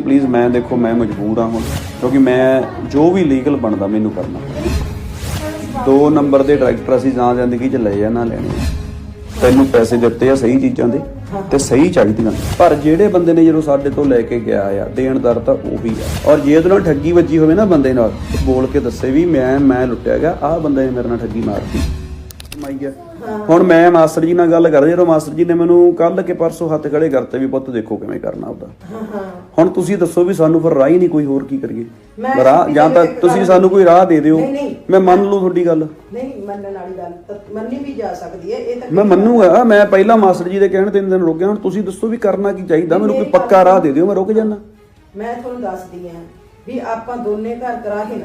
Please ਮੈਂ ਦੇਖੋ, ਮੈਂ ਮਜਬੂਰ ਆ ਹੁਣ, ਕਿਉਂਕਿ ਮੈਂ ਜੋ ਵੀ ਲੀਗਲ ਬਣਦਾ ਮੈਨੂੰ ਕਰਨਾ। ਦੋ ਨੰਬਰ ਦੇ ਡਾਇਰੈਕਟਰ ਅਸੀਂ ਜਾਂ ਜ਼ਿੰਦਗੀ 'ਚ ਲਏ ਆ, ਨਾ ਲੈਣੇ ਤੈਨੂੰ ਪੈਸੇ ਦਿੱਤੇ ਆ ਸਹੀ ਚੀਜ਼ਾਂ ਦੇ, ਤੇ ਸਹੀ ਚਾਹੀਦੀਆਂ। ਪਰ ਜਿਹੜੇ ਬੰਦੇ ਨੇ ਜਦੋਂ ਸਾਡੇ ਤੋਂ ਲੈ ਕੇ ਗਿਆ ਆ ਦੇਣਦਾਰ ਤਾਂ ਉਹੀ ਆ। ਔਰ ਜੇ ਉਹਦੇ ਨਾਲ ਠੱਗੀ ਵੱਜੀ ਹੋਵੇ ਨਾ ਬੰਦੇ ਨਾਲ, ਬੋਲ ਕੇ ਦੱਸੇ ਵੀ ਮੈਂ ਮੈਂ ਲੁੱਟਿਆ ਗਿਆ, ਆਹ ਬੰਦੇ ਨੇ ਮੇਰੇ ਨਾਲ ਠੱਗੀ ਮਾਰਤੀ। ਮਾਈ ਗਿਆ। ਹੁਣ ਮੈਂ ਮਾਸਟਰ ਜੀ ਨਾਲ ਗੱਲ ਕਰਦਾ ਜਦੋਂ ਮਾਸਟਰ ਜੀ ਨੇ ਮੈਨੂੰ ਕੱਲ ਕੇ ਪਰਸੋਂ ਹੱਥ ਖੜੇ ਕਰਤੇ ਵੀ ਪੁੱਤ ਦੇਖੋ ਕਿਵੇਂ ਕਰਨਾ ਹਾਂ ਹੁਣ ਤੁਸੀਂ ਦੱਸੋ ਵੀ ਸਾਨੂੰ ਫਿਰ ਰਾਹ ਹੀ ਨਹੀਂ ਕੋਈ ਹੋਰ ਕੀ ਕਰੀਏ? ਮੈਂ ਰਾਹ ਜਾਂ ਤਾਂ ਤੁਸੀਂ ਸਾਨੂੰ ਕੋਈ ਰਾਹ ਦੇ ਦਿਓ। ਮੈਂ ਮੰਨ ਲੂ ਤੁਹਾਡੀ ਗੱਲ। ਨਹੀਂ ਮੰਨਣ ਵਾਲੀ ਗੱਲ ਮੰਨੀ ਵੀ ਜਾ ਸਕਦੀ ਹੈ ਇਹ ਤਾਂ ਮੈਂ ਮੰਨੂਗਾ ਮੈਂ ਪਹਿਲਾਂ ਮਾਸਟਰ ਜੀ ਦੇ ਕਹਿਣ ਤਿੰਨ ਦਿਨ ਰੁਕ ਗਿਆ ਹੁਣ ਤੁਸੀਂ ਦੱਸੋ ਵੀ ਕਰਨਾ ਕੀ ਚਾਹੀਦਾ? ਮੈਨੂੰ ਕੋਈ ਪੱਕਾ ਰਾਹ ਦੇ ਦਿਓ ਮੈਂ ਰੁਕ ਜਾਣਾ ਮੈਂ ਤੁਹਾਨੂੰ ਦੱਸਦੀ ਆ ਵੀ ਆਪਾਂ ਦੋਨੇ ਘਰ ਕਰਾਹੇ ਨਾ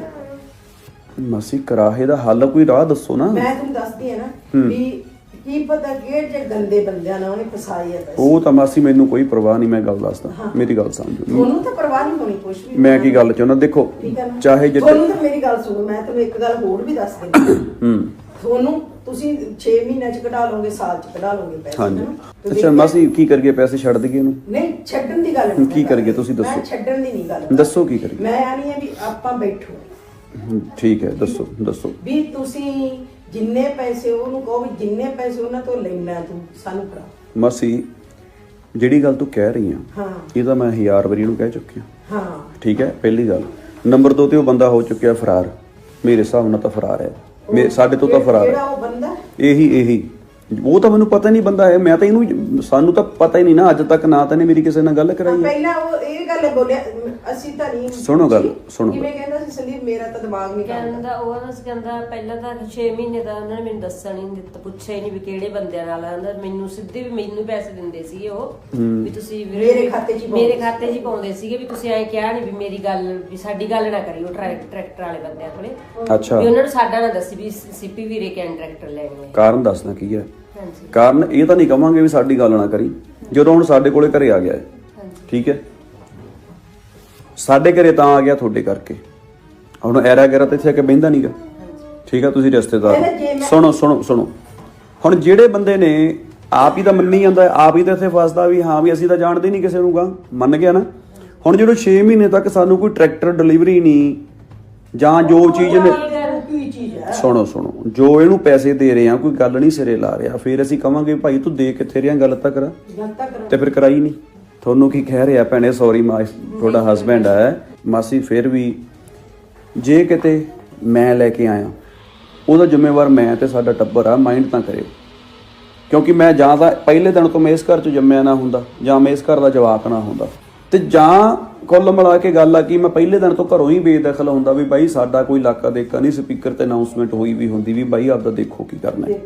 ਮਾਸੀ ਕਰਾਹੇ ਦਾ ਹੱਲ ਕੋਈ ਰਾਹ ਦੱਸੋ ਨਾ। ਮੈਂ ਤੁਹਾਨੂੰ ਦੱਸਦੀ ਆ ਨਾ ਵੀ ਕੀ ਪਤਾ ਕਿਹੜੇ ਜੇ ਗੰਦੇ ਬੰਦਿਆਂ ਨਾਲ ਉਹਨੇ ਫਸਾਈ ਹੈ ਪੈਸੇ। ਉਹ ਤਾਂ ਮਾਸੀ ਮੈਨੂੰ ਕੋਈ ਪਰਵਾਹ ਨਹੀਂ ਮੈਂ ਗੱਲ ਦੱਸਦਾ। ਮੇਰੀ ਗੱਲ ਸਮਝੋ ਤੁਹਾਨੂੰ ਤਾਂ ਪਰਵਾਹ ਨਹੀਂ ਹੋਣੀ ਕੁਛ ਵੀ। ਮੈਂ ਕੀ ਗੱਲ ਚਾਹੁੰਦਾ ਦੇਖੋ ਠੀਕ ਹੈ ਨਾ? ਚਾਹੇ ਜਿੱਦ ਤੁਹਾਨੂੰ ਤਾਂ ਮੇਰੀ ਗੱਲ ਸੁਣੋ ਮੈਂ ਤੁਹਾਨੂੰ ਇੱਕ ਗੱਲ ਹੋਰ ਵੀ ਦੱਸ ਦਿੰਦੀ ਹਾਂ। ਤੁਹਾਨੂੰ ਤੁਸੀਂ 6 ਮਹੀਨਿਆਂ ਚ ਕਢਾ ਲਓਗੇ ਸਾਲ ਚ ਕਢਾ ਲਓਗੇ ਪੈਸੇ ਹਾਂਜੀ। ਅੱਛਾ ਮਾਸੀ ਕੀ ਕਰੀਏ? ਪੈਸੇ ਛੱਡ ਦਈਏ ਇਹਨੂੰ ਨਹੀਂ ਛੱਡਣ ਦੀ ਗੱਲ ਨਹੀਂ ਕੀ ਕਰੀਏ? ਤੁਸੀਂ ਮੈਂ ਦੱਸੋ। ਛੱਡਣ ਦੀ ਨਹੀਂ ਗੱਲ ਦੱਸੋ ਕੀ ਕਰੀਏ? ਮੈਂ ਆਨੀ ਹੈ ਵੀ ਆਪਾਂ ਬੈਠੋ। ਹੂੰ, ਠੀਕ ਹੈ ਦੱਸੋ ਦੱਸੋ। ਵੀ ਤੁਸੀਂ ਜਿੰਨੇ ਪੈਸੇ ਉਹਨੂੰ ਕਹੋ ਵੀ ਜਿੰਨੇ ਪੈਸੇ ਉਹਨਾਂ ਤੋਂ ਲੈਣਾ ਤੂੰ ਸਾਨੂੰ ਫੜਾ ਮਾਸੀ ਜਿਹੜੀ ਗੱਲ ਤੂੰ ਕਹਿ ਰਹੀ ਆ ਹਾਂ। ਇਹ ਤਾਂ ਮੈਂ ਹਜ਼ਾਰ ਵਾਰੀ ਨੂੰ ਕਹਿ ਚੁੱਕਿਆ ਹਾਂ। ਠੀਕ ਹੈ ਪਹਿਲੀ ਗੱਲ। ਨੰਬਰ 2 ਤੇ ਉਹ ਬੰਦਾ ਹੋ ਚੁੱਕਿਆ ਫਰਾਰ। ਮੇਰੇ ਹਿਸਾਬ ਨਾਲ ਤਾਂ ਫਰਾਰ ਹੈ। ਮੇ ਸਾਡੇ ਤੋਂ ਤਾਂ ਫਰਾਰ ਜਿਹੜਾ ਹੈ ਉਹ ਬੰਦਾ? ਇਹੀ ਇਹੀ। ਉਹ ਤਾਂ ਮੈਨੂੰ ਪਤਾ ਨਹੀਂ ਬੰਦਾ ਹੈ। ਮੈਂ ਤਾਂ ਇਹਨੂੰ ਸਾਨੂੰ ਤਾਂ ਪਤਾ ਹੀ ਨਹੀਂ ਨਾ ਅੱਜ ਤੱਕ ਨਾ ਤਾਂ ਨੇ ਮੇਰੀ ਕਿਸੇ ਨਾਲ ਗੱਲ ਕਰਾਈ ਹੈ। ਪਹਿਲਾਂ ਉਹ ਇਹ ਗੱਲ ਬੋਲਿਆ ਅਸੀਂ ਤਾਂ ਨਹੀਂ ਸੁਣੋ ਗੱਲ। ਸੁਣੋ ਕਿਵੇਂ ਕਹਿੰਦਾ ਸੀ ਸੰਦੀਪ ਮੇਰਾ ਤਾਂ ਦਿਮਾਗ ਨਹੀਂ ਕੰਮ ਕਹਿੰਦਾ ਉਹ ਨਾ ਕਹਿੰਦਾ ਪਹਿਲਾਂ ਤਾਂ 6 ਮਹੀਨੇ ਦਾ ਉਹਨਾਂ ਨੇ ਮੈਨੂੰ ਦੱਸਣ ਹੀ ਨਹੀਂ ਦਿੱਤਾ ਪੁੱਛਿਆ ਹੀ ਨਹੀਂ ਵੀ ਕਿਹੜੇ ਬੰਦਿਆਂ ਨਾਲ ਆਂਦਾ ਮੈਨੂੰ ਸਿੱਧੇ ਵੀ ਮੈਨੂੰ ਪੈਸੇ ਦਿੰਦੇ ਸੀਗੇ ਉਹ ਵੀ ਤੁਸੀਂ ਵੀਰੇ- ਮੇਰੇ ਖਾਤੇ 'ਚ ਹੀ ਪਾਉਂਦੇ ਮੇਰੇ ਖਾਤੇ 'ਚ ਹੀ ਪਾਉਂਦੇ ਸੀਗੇ ਵੀ ਤੁਸੀਂ ਐਂ ਕਿਹਾ ਨਹੀਂ ਵੀ ਮੇਰੀ ਗੱਲ ਵੀ ਸਾਡੀ ਗੱਲ ਨਾ ਕਰਿਓ ਟਰੈਕ- ਟਰੈਕਟਰ ਵਾਲੇ ਬੰਦਿਆਂ ਕੋਲੇ। ਅੱਛਾ। ਵੀ ਉਹਨਾਂ ਨੂੰ ਸਾਡਾ ਨਾ ਦੱਸੀ ਵੀ ਸੀਪੀ ਵੀਰੇ ਕੈਨ ਟਰੈਕਟਰ ਲੈਣੇ ਆ ਕਾਰਨ ਦੱਸਣਾ ਕੀ ਹੈ? ਹਾਂਜੀ। ਕਾਰਨ ਇਹ ਤਾਂ ਨਹੀਂ ਕਵਾਂਗੇ ਵੀ ਸਾਡੀ ਗੱਲ ਨਾ ਕਰੀ ਜਦੋਂ ਹੁਣ ਸਾਡੇ ਕੋਲੇ ਘਰੇ ਆ ਗਿਆ ਹੈ। ਹਾਂਜੀ। ਠੀਕ ਹੈ? ਸਾਡੇ ਘਰੇ ਤਾਂ ਆ ਗਿਆ ਤੁਹਾਡੇ ਕਰਕੇ। ਹੁਣ ਐਰਾ ਗੈਰਾ ਤੇ ਇੱਥੇ ਆ ਕੇ ਬਹਿੰਦਾ ਨਹੀਂਗਾ ਠੀਕ ਆ ਤੁਸੀਂ ਰਿਸ਼ਤੇਦਾਰ ਸੁਣੋ ਸੁਣੋ ਸੁਣੋ। ਹੁਣ ਜਿਹੜੇ ਬੰਦੇ ਨੇ ਆਪ ਹੀ ਤਾਂ ਮੰਨੀ ਜਾਂਦਾ ਆਪ ਹੀ ਤਾਂ ਇੱਥੇ ਫਸਦਾ ਵੀ ਹਾਂ ਵੀ ਅਸੀਂ ਤਾਂ ਜਾਣਦੇ ਨਹੀਂ ਕਿਸੇ ਨੂੰ ਗਾ। ਮੰਨ ਗਿਆ ਨਾ? ਹੁਣ ਜਦੋਂ 6 ਮਹੀਨੇ ਤੱਕ ਸਾਨੂੰ ਕੋਈ ਟਰੈਕਟਰ ਡਿਲੀਵਰੀ ਨਹੀਂ ਜਾਂ ਜੋ ਚੀਜ਼ ਨੇ ਉਹ ਕੀ ਚੀਜ਼ ਹੈ? ਸੁਣੋ ਸੁਣੋ। ਜੋ ਇਹਨੂੰ ਪੈਸੇ ਦੇ ਰਹੇ ਆ ਕੋਈ ਗੱਲ ਨਹੀਂ ਸਿਰੇ ਲਾ ਰਿਹਾ। ਫਿਰ ਅਸੀਂ ਕਵਾਂਗੇ ਭਾਈ ਤੂੰ ਦੇ ਕਿੱਥੇ ਰਿਆਂ ਗੱਲ ਤਾਂ ਕਰ। ਤੇ ਫਿਰ ਕਰਾਈ ਨਹੀਂ ਤੁਹਾਨੂੰ ਕੀ ਕਹਿ ਰਿਹਾ ਭੈਣੇ? ਸੌਰੀ ਮਾ ਤੁਹਾਡਾ ਹਸਬੈਂਡ ਹੈ ਮਾਸੀ ਫਿਰ ਵੀ ਜੇ ਕਿਤੇ ਮੈਂ ਲੈ ਕੇ ਆਇਆ ਉਹਦਾ ਜ਼ਿੰਮੇਵਾਰ ਮੈਂ ਤੇ ਸਾਡਾ ਟੱਬਰ ਆ ਮਾਈਂਡ ਤਾਂ ਕਰਿਓ। ਕਿਉਂਕਿ ਮੈਂ ਜਾਂ ਤਾਂ ਪਹਿਲੇ ਦਿਨ ਤੋਂ ਮੈਂ ਇਸ ਘਰ 'ਚ ਜੰਮਿਆ ਨਾ ਹੁੰਦਾ ਜਾਂ ਮੈਂ ਇਸ ਘਰ ਦਾ ਜਵਾਕ ਨਾ ਹੁੰਦਾ। ਤੇ ਜਾਂ ਕੁੱਲ ਮਿਲਾ ਕੇ ਗੱਲ ਆ ਕਿ ਮੈਂ ਪਹਿਲੇ ਦਿਨ ਤੋਂ ਘਰੋਂ ਹੀ ਬੇਦਖਲ ਹੁੰਦਾ ਵੀ ਬਾਈ ਸਾਡਾ ਕੋਈ ਇਲਾਕਾ ਦੇਖਾ ਨਹੀਂ ਸਪੀਕਰ ਤੇ ਅਨਾਉਂਸਮੈਂਟ ਹੋਈ ਵੀ ਹੁੰਦੀ ਵੀ ਬਾਈ ਆਪਦਾ ਦੇਖੋ ਕੀ ਕਰਨਾ ਹੈ।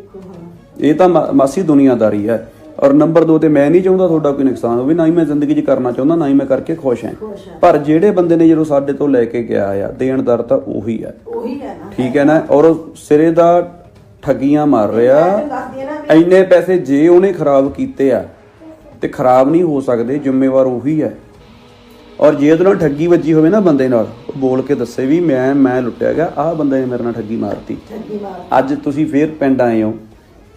ਇਹ ਤਾਂ ਮਾਸੀ ਦੁਨੀਆਦਾਰੀ ਹੈ। ਔਰ ਨੰਬਰ 2 ਤੇ ਮੈਂ ਨਹੀਂ ਚਾਹੁੰਦਾ ਤੁਹਾਡਾ ਕੋਈ ਨੁਕਸਾਨ ਹੋਵੇ ਨਾ ਹੀ ਮੈਂ ਜ਼ਿੰਦਗੀ 'ਚ ਕਰਨਾ ਚਾਹੁੰਦਾ ਨਾ ਹੀ ਮੈਂ ਕਰਕੇ ਖੁਸ਼ ਹਾਂ। ਪਰ ਜਿਹੜੇ ਬੰਦੇ ਨੇ ਜਦੋਂ ਸਾਡੇ ਤੋਂ ਲੈ ਕੇ ਗਿਆ ਆ ਦੇਣਦਾਰ ਤਾਂ ਉਹੀ ਹੈ ਉਹੀ ਹੈ ਨਾ। ਠੀਕ ਹੈ ਨਾ? ਔਰ ਉਹ ਸਿਰੇ ਦਾ ਠੱਗੀਆਂ ਮਾਰ ਰਿਹਾ। ਮੈਂ ਤੁਹਾਨੂੰ ਦੱਸਦੀ ਹਾਂ ਨਾ ਵੀ ਇੰਨੇ ਪੈਸੇ ਜੇ ਉਹਨੇ ਖਰਾਬ ਕੀਤੇ ਆ ਤੇ ਖਰਾਬ ਨਹੀਂ ਹੋ ਸਕਦੇ ਜ਼ਿੰਮੇਵਾਰ ਉਹੀ ਹੈ ਔਰ ਜੇ ਉਹਦੇ ਨਾਲ ਠੱਗੀ ਵੱਜੀ ਹੋਵੇ ਨਾ ਬੰਦੇ ਨਾਲ ਬੋਲ ਕੇ ਦੱਸੇ ਵੀ ਮੈਂ ਮੈਂ ਲੁੱਟਿਆ ਗਿਆ ਆਹ ਬੰਦੇ ਨੇ ਮੇਰੇ ਨਾਲ ਠੱਗੀ ਮਾਰਤੀ। ਅੱਜ ਤੁਸੀਂ ਫੇਰ ਪਿੰਡ ਆਏ ਹੋ।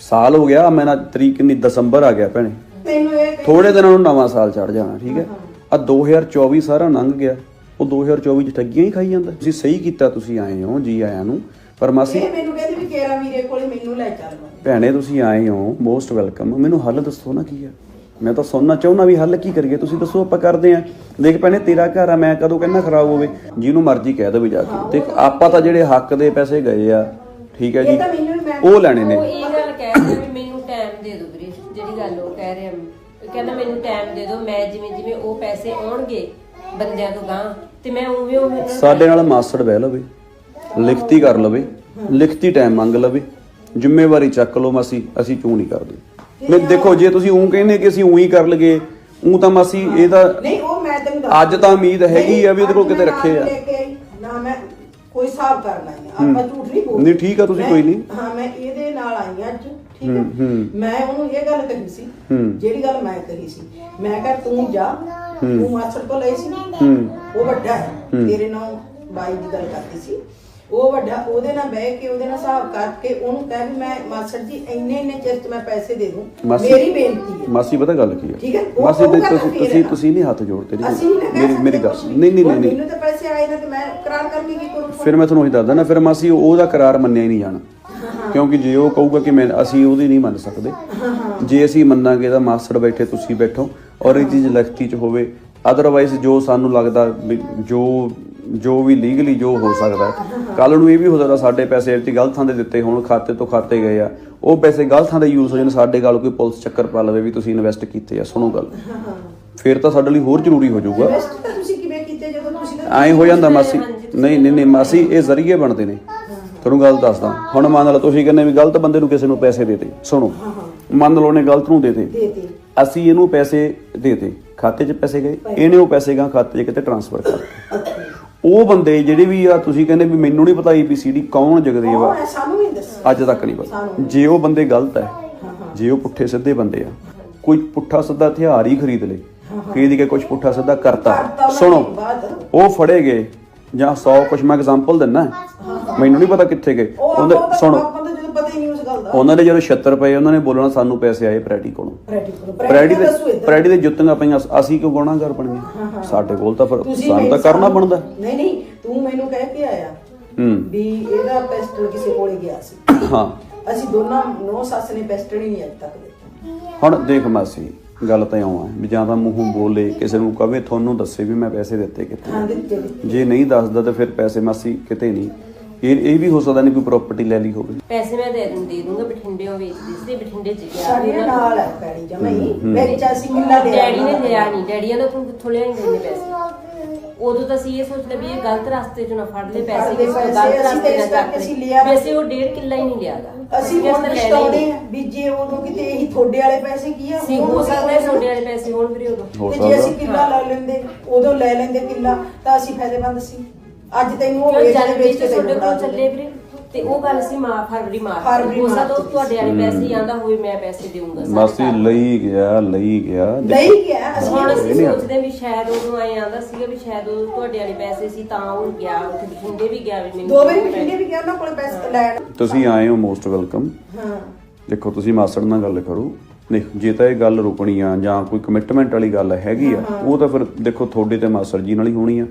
ਸਾਲ ਹੋ ਗਿਆ ਮੈਂ ਨਾ ਤਰੀਕ ਨਹੀਂ ਦਸੰਬਰ ਆ ਗਿਆ ਭੈਣੇ। ਇਹ ਥੋੜੇ ਦਿਨਾਂ ਨੂੰ ਨਵਾਂ ਸਾਲ ਚੜ ਜਾਣਾ ਠੀਕ ਹੈ? ਆ 2024 ਸਾਰਾ ਲੰਘ ਗਿਆ। ਉਹ 2024 ਚ ਠੱਗੀਆਂ ਹੀ ਖਾਈ ਜਾਂਦਾ। ਤੁਸੀਂ ਸਹੀ ਕੀਤਾ ਤੁਸੀਂ ਆਏ ਹੋ ਜੀ ਆਇਆਂ ਨੂੰ। ਪਰ ਮਾਸੀ ਇਹ ਮੈਨੂੰ ਕਹਿੰਦੇ ਵੀ ਕੇਰਾ ਵੀਰੇ ਕੋਲੇ ਮੈਨੂੰ ਲੈ ਚੱਲ। ਭੈਣੇ ਤੁਸੀਂ ਆਏ ਹੋ ਮੋਸਟ ਵੈਲਕਮ। ਮੈਨੂੰ ਹੱਲ ਦੱਸੋ ਨਾ ਕੀ ਹੈ ਮੈਂ ਤਾਂ ਸੁਣਨਾ ਚਾਹੁੰਦਾ ਵੀ ਹੱਲ ਕੀ ਕਰੀਏ। ਤੁਸੀਂ ਦੱਸੋ ਆਪਾਂ ਕਰਦੇ ਆਂ ਦੇਖ ਭੈਣੇ ਤੇਰਾ ਘਰ ਆ ਮੈਂ ਕਦੋਂ ਕਹਿੰਦਾ ਖਰਾਬ ਹੋਵੇ। ਜਿਹਨੂੰ ਮਰਜ਼ੀ ਕਹਿ ਦੋ ਵੀ ਜਾ ਕੇ। ਦੇਖ ਆਪਾਂ ਤਾਂ ਜਿਹੜੇ ਹੱਕ ਦੇ ਪੈਸੇ ਗਏ ਆ ਠੀਕ ਹੈ ਜੀ ਉਹ ਲੈਣੇ ਨੇ। ਕਹਿ ਰਿਹਾ ਵੀ ਮੈਨੂੰ ਟਾਈਮ ਦੇ ਦਿਓ ਵੀਰੇ ਜਿਹੜੀ ਗੱਲ ਉਹ ਕਹਿ ਰਿਹਾ ਕਹਿੰਦਾ ਮੈਨੂੰ ਟਾਈਮ ਦੇ ਦਿਓ ਮੈਂ ਜਿਵੇਂ ਜਿਵੇਂ ਉਹ ਪੈਸੇ ਆਉਣਗੇ ਬੰਦਿਆਂ ਤੋਂ ਗਾਂ ਤੇ ਮੈਂ ਉਵੇਂ ਉਵੇਂ ਉਹਨਾਂ ਨੂੰ ਸਾਡੇ ਨਾਲ ਮਾਸੜ ਬਹਿ ਲਵੇ ਲਿਖਤੀ ਕਰ ਲਵੇ ਲਿਖਤੀ ਟਾਈਮ ਮੰਗ ਲਵੇ ਜ਼ਿੰਮੇਵਾਰੀ ਚੱਕ ਲਓ ਮਾਸੀ ਅਸੀਂ ਚੂੰ ਨਹੀਂ ਕਰਦੇ? ਮੈਂ ਦੇਖੋ ਜੇ ਤੁਸੀਂ ਉਂ ਕਹਿੰਦੇ ਕਿ ਅਸੀਂ ਉਂ ਹੀ ਕਰ ਲਗੇ ਉਂ ਤਾਂ ਮਾਸੀ ਇਹ ਤਾਂ ਨਹੀਂ ਉਹ ਮੈਂ ਤੈਨੂੰ ਦੱਸ ਅੱਜ ਤਾਂ ਉਮੀਦ ਹੈਗੀ ਆ ਵੀ ਉਹਦੇ ਕੋਲ ਕਿਤੇ ਰੱਖੇ ਆ। ਲੈ ਕੇ ਕੋਈ ਹਿਸਾਬ ਕਰਨਾ ਹੈ ਆਪਾਂ ਝੂਠ ਨਹੀਂ ਬੋਲਦੇ ਨਹੀਂ, ਠੀਕ ਆ, ਤੁਸੀਂ ਕੋਈ ਨਹੀਂ। ਹਾਂ ਮੈਂ ਇਹਦੇ ਨਾਲ ਆਈ ਅੱਜ ਠੀਕ ਹੂੰ। ਮੈਂ ਉਹਨੂੰ ਇਹ ਗੱਲ ਕਹੀ ਸੀ। ਜਿਹੜੀ ਗੱਲ ਮੈਂ ਕਹੀ ਸੀ ਮੈਂ ਕਿਹਾ ਤੂੰ ਜਾ ਤੂੰ ਮਾਸੜ ਤੋਂ ਲਈ ਸੀ। ਉਹ ਵੱਡਾ ਹੂੰ। ਤੇਰੇ ਨਾਲ ਬਾਈ ਦੀ ਗੱਲ ਕਰਦੀ ਸੀ ਉਹ ਵੱਡਾ ਉਹਦੇ ਨਾਲ ਬਹਿ ਕੇ ਉਹਦੇ ਨਾਲ ਹਿਸਾਬ ਕਰਕੇ ਉਹਨੂੰ ਕਹਿ ਵੀ ਮੈਂ ਮਾਸਟਰ ਜੀ ਇੰਨੇ ਇੰਨੇ ਚਿਰ ਚ ਮੈਂ ਪੈਸੇ ਦੇ ਦੂੰ। ਮੇਰੀ ਬੇਨਤੀ ਹੈ। ਮਾਸੀ ਪਤਾ ਗੱਲ ਕੀ ਹੈ? ਠੀਕ ਹੈ, ਉਹ- ਮਾਸੀ ਉਹ ਗੱਲ ਤੁਸੀਂ ਫੇਰ ਤੁਸੀਂ ਹੈ। ਤੁਸੀਂ ਨਹੀਂ ਹੱਥ ਜੋੜਦੇ ਅਸੀਂ ਨਹੀਂ ਕਹਿ ਮੇਰੀ ਮੇਰੀ ਗੱਲ। ਨਹੀਂ ਨਹੀਂ ਨਹੀਂ ਨਹੀਂ। ਮੈਨੂੰ ਤਾਂ ਪੈਸੇ ਆਏ ਨੇ ਤੇ ਮੈਂ ਕਰਾਰ ਕਰਕੇ ਕੀ ਕਰੂੰ ਫਿਰ ਮੈਂ ਤੁਹਾਨੂੰ ਉਹੀ ਦੱਸਦਾ ਨਾ ਫਿਰ ਮਾਸੀ ਉਹਦਾ ਕਰਾਰ ਮੰਨਿਆ ਹੀ ਨਹੀਂ ਜਾਣਾ। ਕਿਉਂਕਿ ਜੇ ਉਹ ਕਹੂਗਾ ਕਿ ਮੈਂ ਅਸੀਂ ਉਹਦੀ ਨਹੀਂ ਮੰਨ ਸਕਦੇ। ਜੇ ਅਸੀਂ ਮੰਨਾਂਗੇ ਤਾਂ ਮਾਸਟਰ ਬੈਠੇ ਤੁਸੀਂ ਬੈਠੋ। ਔਰ ਇਹ ਚੀਜ਼ ਲਿਖਤੀ ਚ ਹੋਵੇ ਅਦਰਵਾਈਜ਼ ਜੋ ਸਾਨੂੰ ਲੱਗਦਾ ਜੋ ਜੋ ਵੀ ਲੀਗਲੀ ਜੋ ਹੋ ਸਕਦਾ ਕੱਲ ਨੂੰ ਇਹ ਵੀ ਹੋ ਸਕਦਾ ਸਾਡੇ ਪੈਸੇ ਇੱਥੇ ਗਲਤ ਥਾਂ ਤੇ ਦਿੱਤੇ ਹੋਣ ਖਾਤੇ ਤੋਂ ਖਾਤੇ ਗਏ ਆ। ਉਹ ਪੈਸੇ ਗਲਤ ਥਾਂ ਤੇ ਯੂਜ਼ ਹੋ ਜਾਣ ਸਾਡੇ ਗੱਲ ਕੋਈ ਪੁਲਿਸ ਚੱਕਰ ਪਾ ਲਵੇ ਵੀ ਤੁਸੀਂ ਇਨਵੈਸਟ ਕੀਤੇ ਆ ਸੁਣੋ ਗੱਲ। ਫਿਰ ਤਾਂ ਸਾਡੇ ਲਈ ਹੋਰ ਜ਼ਰੂਰੀ ਹੋ ਜਾਊਗਾ। ਤੁਸੀਂ ਕਿਵੇਂ ਕੀਤੇ ਜਦੋਂ ਤੁਸੀਂ ਐਂ ਹੋ ਜਾਂਦਾ ਮਾਸੀ ਨਹੀਂ ਨਹੀਂ ਨਹੀਂ ਮਾਸੀ ਇਹ ਜ਼ਰੀਏ ਬਣਦੇ ਨੇ। ਤੁਹਾਨੂੰ ਗੱਲ ਦੱਸਦਾ। ਹੁਣ ਮੰਨ ਲਓ ਤੁਸੀਂ ਕਹਿੰਦੇ ਵੀ ਗਲਤ ਬੰਦੇ ਨੂੰ ਕਿਸੇ ਨੂੰ ਪੈਸੇ ਦੇ ਦੇ। ਸੁਣੋ ਮੰਨ ਲਓ ਨੇ ਗਲਤ ਨੂੰ ਦੇ ਦੇ। ਦੇਤੇ ਅਸੀਂ ਇਹਨੂੰ ਪੈਸੇ ਦੇ ਦੇ। ਖਾਤੇ 'ਚ ਪੈਸੇ ਗਏ ਇਹਨੇ ਉਹ ਪੈਸੇ ਗਾਂ ਖਾਤੇ 'ਚ ਕਿਤੇ ਟ੍ਰਾਂਸਫਰ ਕਰ ਦਿੱਤੇ। ਉਹ ਬੰਦੇ ਜਿਹੜੇ ਵੀ ਆ ਤੁਸੀਂ ਕਹਿੰਦੇ ਵੀ ਮੈਨੂੰ ਨਹੀਂ ਪਤਾ ਏਬੀਸੀਡੀ ਕੌਣ ਜਗਦੇਵ ਆ। ਅੱਜ ਤੱਕ ਨਹੀਂ ਪਤਾ। ਜੇ ਉਹ ਬੰਦੇ ਗਲਤ ਹੈ ਜੇ ਉਹ ਪੁੱਠੇ ਸਿੱਧੇ ਬੰਦੇ ਆ ਕੋਈ ਪੁੱਠਾ ਸਿੱਧਾ ਹਥਿਆਰ ਹੀ ਖਰੀਦ ਲੇ। ਖਰੀਦ ਕੇ ਕੁਝ ਪੁੱਠਾ ਸਿੱਧਾ ਕਰਤਾ। ਸੁਣੋ। ਉਹ ਫੜੇ ਗਏ। ਜਾਂ 100 ਕੁਝ ਮੈਂ ਐਗਜ਼ਾਮਪਲ ਦਿੰਨਾ ਮੈਨੂੰ ਨਹੀਂ ਪਤਾ ਕਿੱਥੇ ਗਏ। ਉਹ ਉਹਦੇ ਸੁਣੋ ਆਪਾਂ ਤਾਂ ਜਦੋਂ ਪਤਾ ਹੀ ਨਹੀਂ ਉਸ ਗੱਲ ਦਾ। ਉਹਨਾਂ ਦੇ ਜਦੋਂ 76 ਰੁਪਏ ਉਹਨਾਂ ਨੇ ਬੋਲਣਾ ਸਾਨੂੰ ਪੈਸੇ ਆਏ ਪ੍ਰੈਟੀ ਕੋਲੋਂ। ਪ੍ਰੈਟੀ ਦੇ ਦੱਸੋ ਇੱਧਰ। ਪ੍ਰੈਟੀ ਦੇ ਜੁੱਤੀਆਂ ਪਈਆਂ ਅਸੀਂ ਕਿਉਂ ਗੁਨਾਹਗਰ ਬਣ ਗਏ? ਸਾਡੇ ਕੋਲ ਤਾਂ ਫਿਰ ਤੁਸੀਂ ਸਾਨੂੰ ਤਾਂ ਕਰਨਾ ਬਣਦਾ। ਨਹੀਂ ਨਹੀਂ ਤੂੰ ਮੈਨੂੰ ਕਹਿ ਕੇ ਆਇਆ ਹੂੰ। ਵੀ ਇਹਦਾ ਪੈਸਟਲ ਕਿਸੇ ਕੋਲੇ ਗਿਆ ਸੀ। ਹਾਂ। ਅਸੀਂ ਦੋਨਾਂ ਨੌ ਸੱਸ ਨੇ ਪੈਸਟਲ ਹੀ ਨਹੀਂ ਅੱਜ ਤੱਕ ਦਿੱਤਾ। ਹੁਣ ਦੇਖ ਮਾਸੀ ਗੱਲ ਤਾਂ ਇਉਂ ਆ ਵੀ ਜਾਂ ਤਾਂ ਮੂੰਹੋਂ ਬੋਲੇ ਕਿਸੇ ਨੂੰ ਕਵੇ ਤੁਹਾਨੂੰ ਦੱਸੇ ਵੀ ਮੈਂ ਪੈਸੇ ਦਿੱਤੇ ਕਿੱਥੇ ਹਾਂ ਦਿੱਤੇ। ਜੇ ਨਹੀਂ ਦੱਸਦਾ ਤਾਂ ਫਿਰ ਪੈਸੇ ਮਾਸੀ ਕਿਤੇ ਨਹੀਂ। ਇਹ ਇਹ ਵੀ ਹੋ ਸਕਦਾ ਨਹੀਂ ਕੋਈ ਪ੍ਰਾਪਰਟੀ ਲੈ ਲਈ ਹੋਵੇ। ਪੈਸੇ ਮੈਂ ਦੇ ਦੂੰ ਦੇ ਦੂੰਗਾ ਬਠਿੰਡੇ ਉਹ ਵੇਚਦੀ ਸੀ ਬਠਿੰਡੇ ਚ ਗਿਆ ਸਾਡੇ ਉਹਨਾਂ ਨਾਲ ਹੈ ਪੈਣੀ ਜਮਈ। ਮੇਰੀ ਚਾਸੀ ਕਿੱਲਾ ਦੇ ਡੈਡੀ ਨੇ ਲਿਆ ਨਹੀਂ ਡੈਡੀਆਂ ਦਾ ਤੂੰ ਕਿੱਥੋਂ ਲਿਆਏਂਗੇ ਇੰਨੇ ਪੈਸੇ? ਉਦੋਂ ਤਾਂ ਅਸੀਂ ਇਹ ਸੋਚਦੇ ਵੀ ਇਹ ਗਲਤ ਰਸਤੇ 'ਚ ਨਾ ਫੜ ਲੈ ਪੈਸੇ ਫੜ ਲਏ ਪੈਸੇ, ਗਲਤ ਅਸੀਂ ਰਸਤੇ ਇਸ ਨਾ ਕਰਕੇ ਚੱਕ ਅਸੀਂ ਲਿਆ। ਵੈਸੇ ਉਹ ਡੇਢ ਕਿੱਲਾ ਹੀ ਨਹੀਂ ਲਿਆਗਾ ਅਸੀਂ ਹੁਣ ਪਛਤਾਉਣੇ ਆ ਵੀ ਜੇ ਉਦੋਂ ਕਿਤੇ ਇਹੀ ਥੋੜੇ ਵਾਲੇ ਪੈਸੇ ਕੀ ਆ ਸੀ ਹੋ ਸਕਦਾ ਹੈ ਤੁਹਾਡੇ ਵਾਲੇ ਪੈਸੇ ਹੋਣ ਵੀਰੇ ਉਦੋਂ। ਹੋ ਤੇ ਜੇ ਅਸੀਂ ਕਿੱਲਾ ਲੈ ਲੈਂਦੇ ਉਦੋਂ ਲੈ ਲੈਂਦੇ ਕਿੱਲਾ ਤਾਂ ਅਸੀਂ ਫਾਇਦੇਮੰਦ ਸੀ। ਅੱਜ ਤੈਨੂੰ ਉਹ ਕਿਉਂ ਵੇਚ ਜਦ ਕੇ ਵਿੱਚ ਵੇਚ ਕੇ ਤੁਹਾਡੇ ਤੈਨੂੰ ਕੋਲ ਚੱਲੇ। ਵੀਰੇ? ਤੇ ਉਹ ਗੱਲ ਸੀ ਮਾਂ ਫਰਵਰੀ ਮਾਰ ਫਰਵਰੀ ਹੋ ਸਕਦਾ ਮਾਰਚ ਉਹ ਤੁਹਾਡੇ ਵਾਲੇ ਪੈਸੇ ਆਂਦਾ ਹੋਵੇ ਮੈਂ ਪੈਸੇ ਦੇਵਾਂਗਾ ਮਾਸੀ ਲਈ ਗਿਆ ਲਈ ਗਿਆ। ਲਈ ਗਿਆ। ਅਸੀਂ ਹੁਣ ਅਸੀਂ ਨਹੀਂ ਸੋਚਦੇ ਵੀ ਸ਼ਾਇਦ ਉਦੋਂ ਆਏ ਆਂਦਾ ਸੀਗਾ ਵੀ ਸ਼ਾਇਦ ਉਹ ਤੁਹਾਡੇ ਵਾਲੇ ਪੈਸੇ ਸੀ ਤਾਂ ਉਹ ਗਿਆ ਉੱਥੇ ਬਠਿੰਡੇ ਵੀ ਗਿਆ ਵੀ ਮੈਨੂੰ ਦੋ ਵਾਰੀ ਬਠਿੰਡੇ ਵੀ ਗਿਆ ਉਹਨਾਂ ਕੋਲੇ ਪੈਸੇ ਲੈਣ। ਤੁਸੀਂ ਆਏ ਹੋ ਮੋਸਟ ਵੈਲਕਮ ਹਾਂ। ਦੇਖੋ ਤੁਸੀਂ ਮਾਸੜ ਨਾਲ ਗੱਲ ਕਰੋ। ਦੇਖ ਜੇ ਤਾਂ ਇਹ ਗੱਲ ਰੁਕਣੀ ਆ ਜਾਂ ਕੋਈ ਕਮਿਟਮੈਂਟ ਵਾਲੀ ਗੱਲ ਹੈਗੀ ਆ ਉਹ ਤਾਂ ਫਿਰ ਦੇਖੋ ਤੁਹਾਡੇ ਤੇ ਮਾਸੜ ਜੀ ਨਾਲ ਹੀ ਹੋਣੀ ਆ।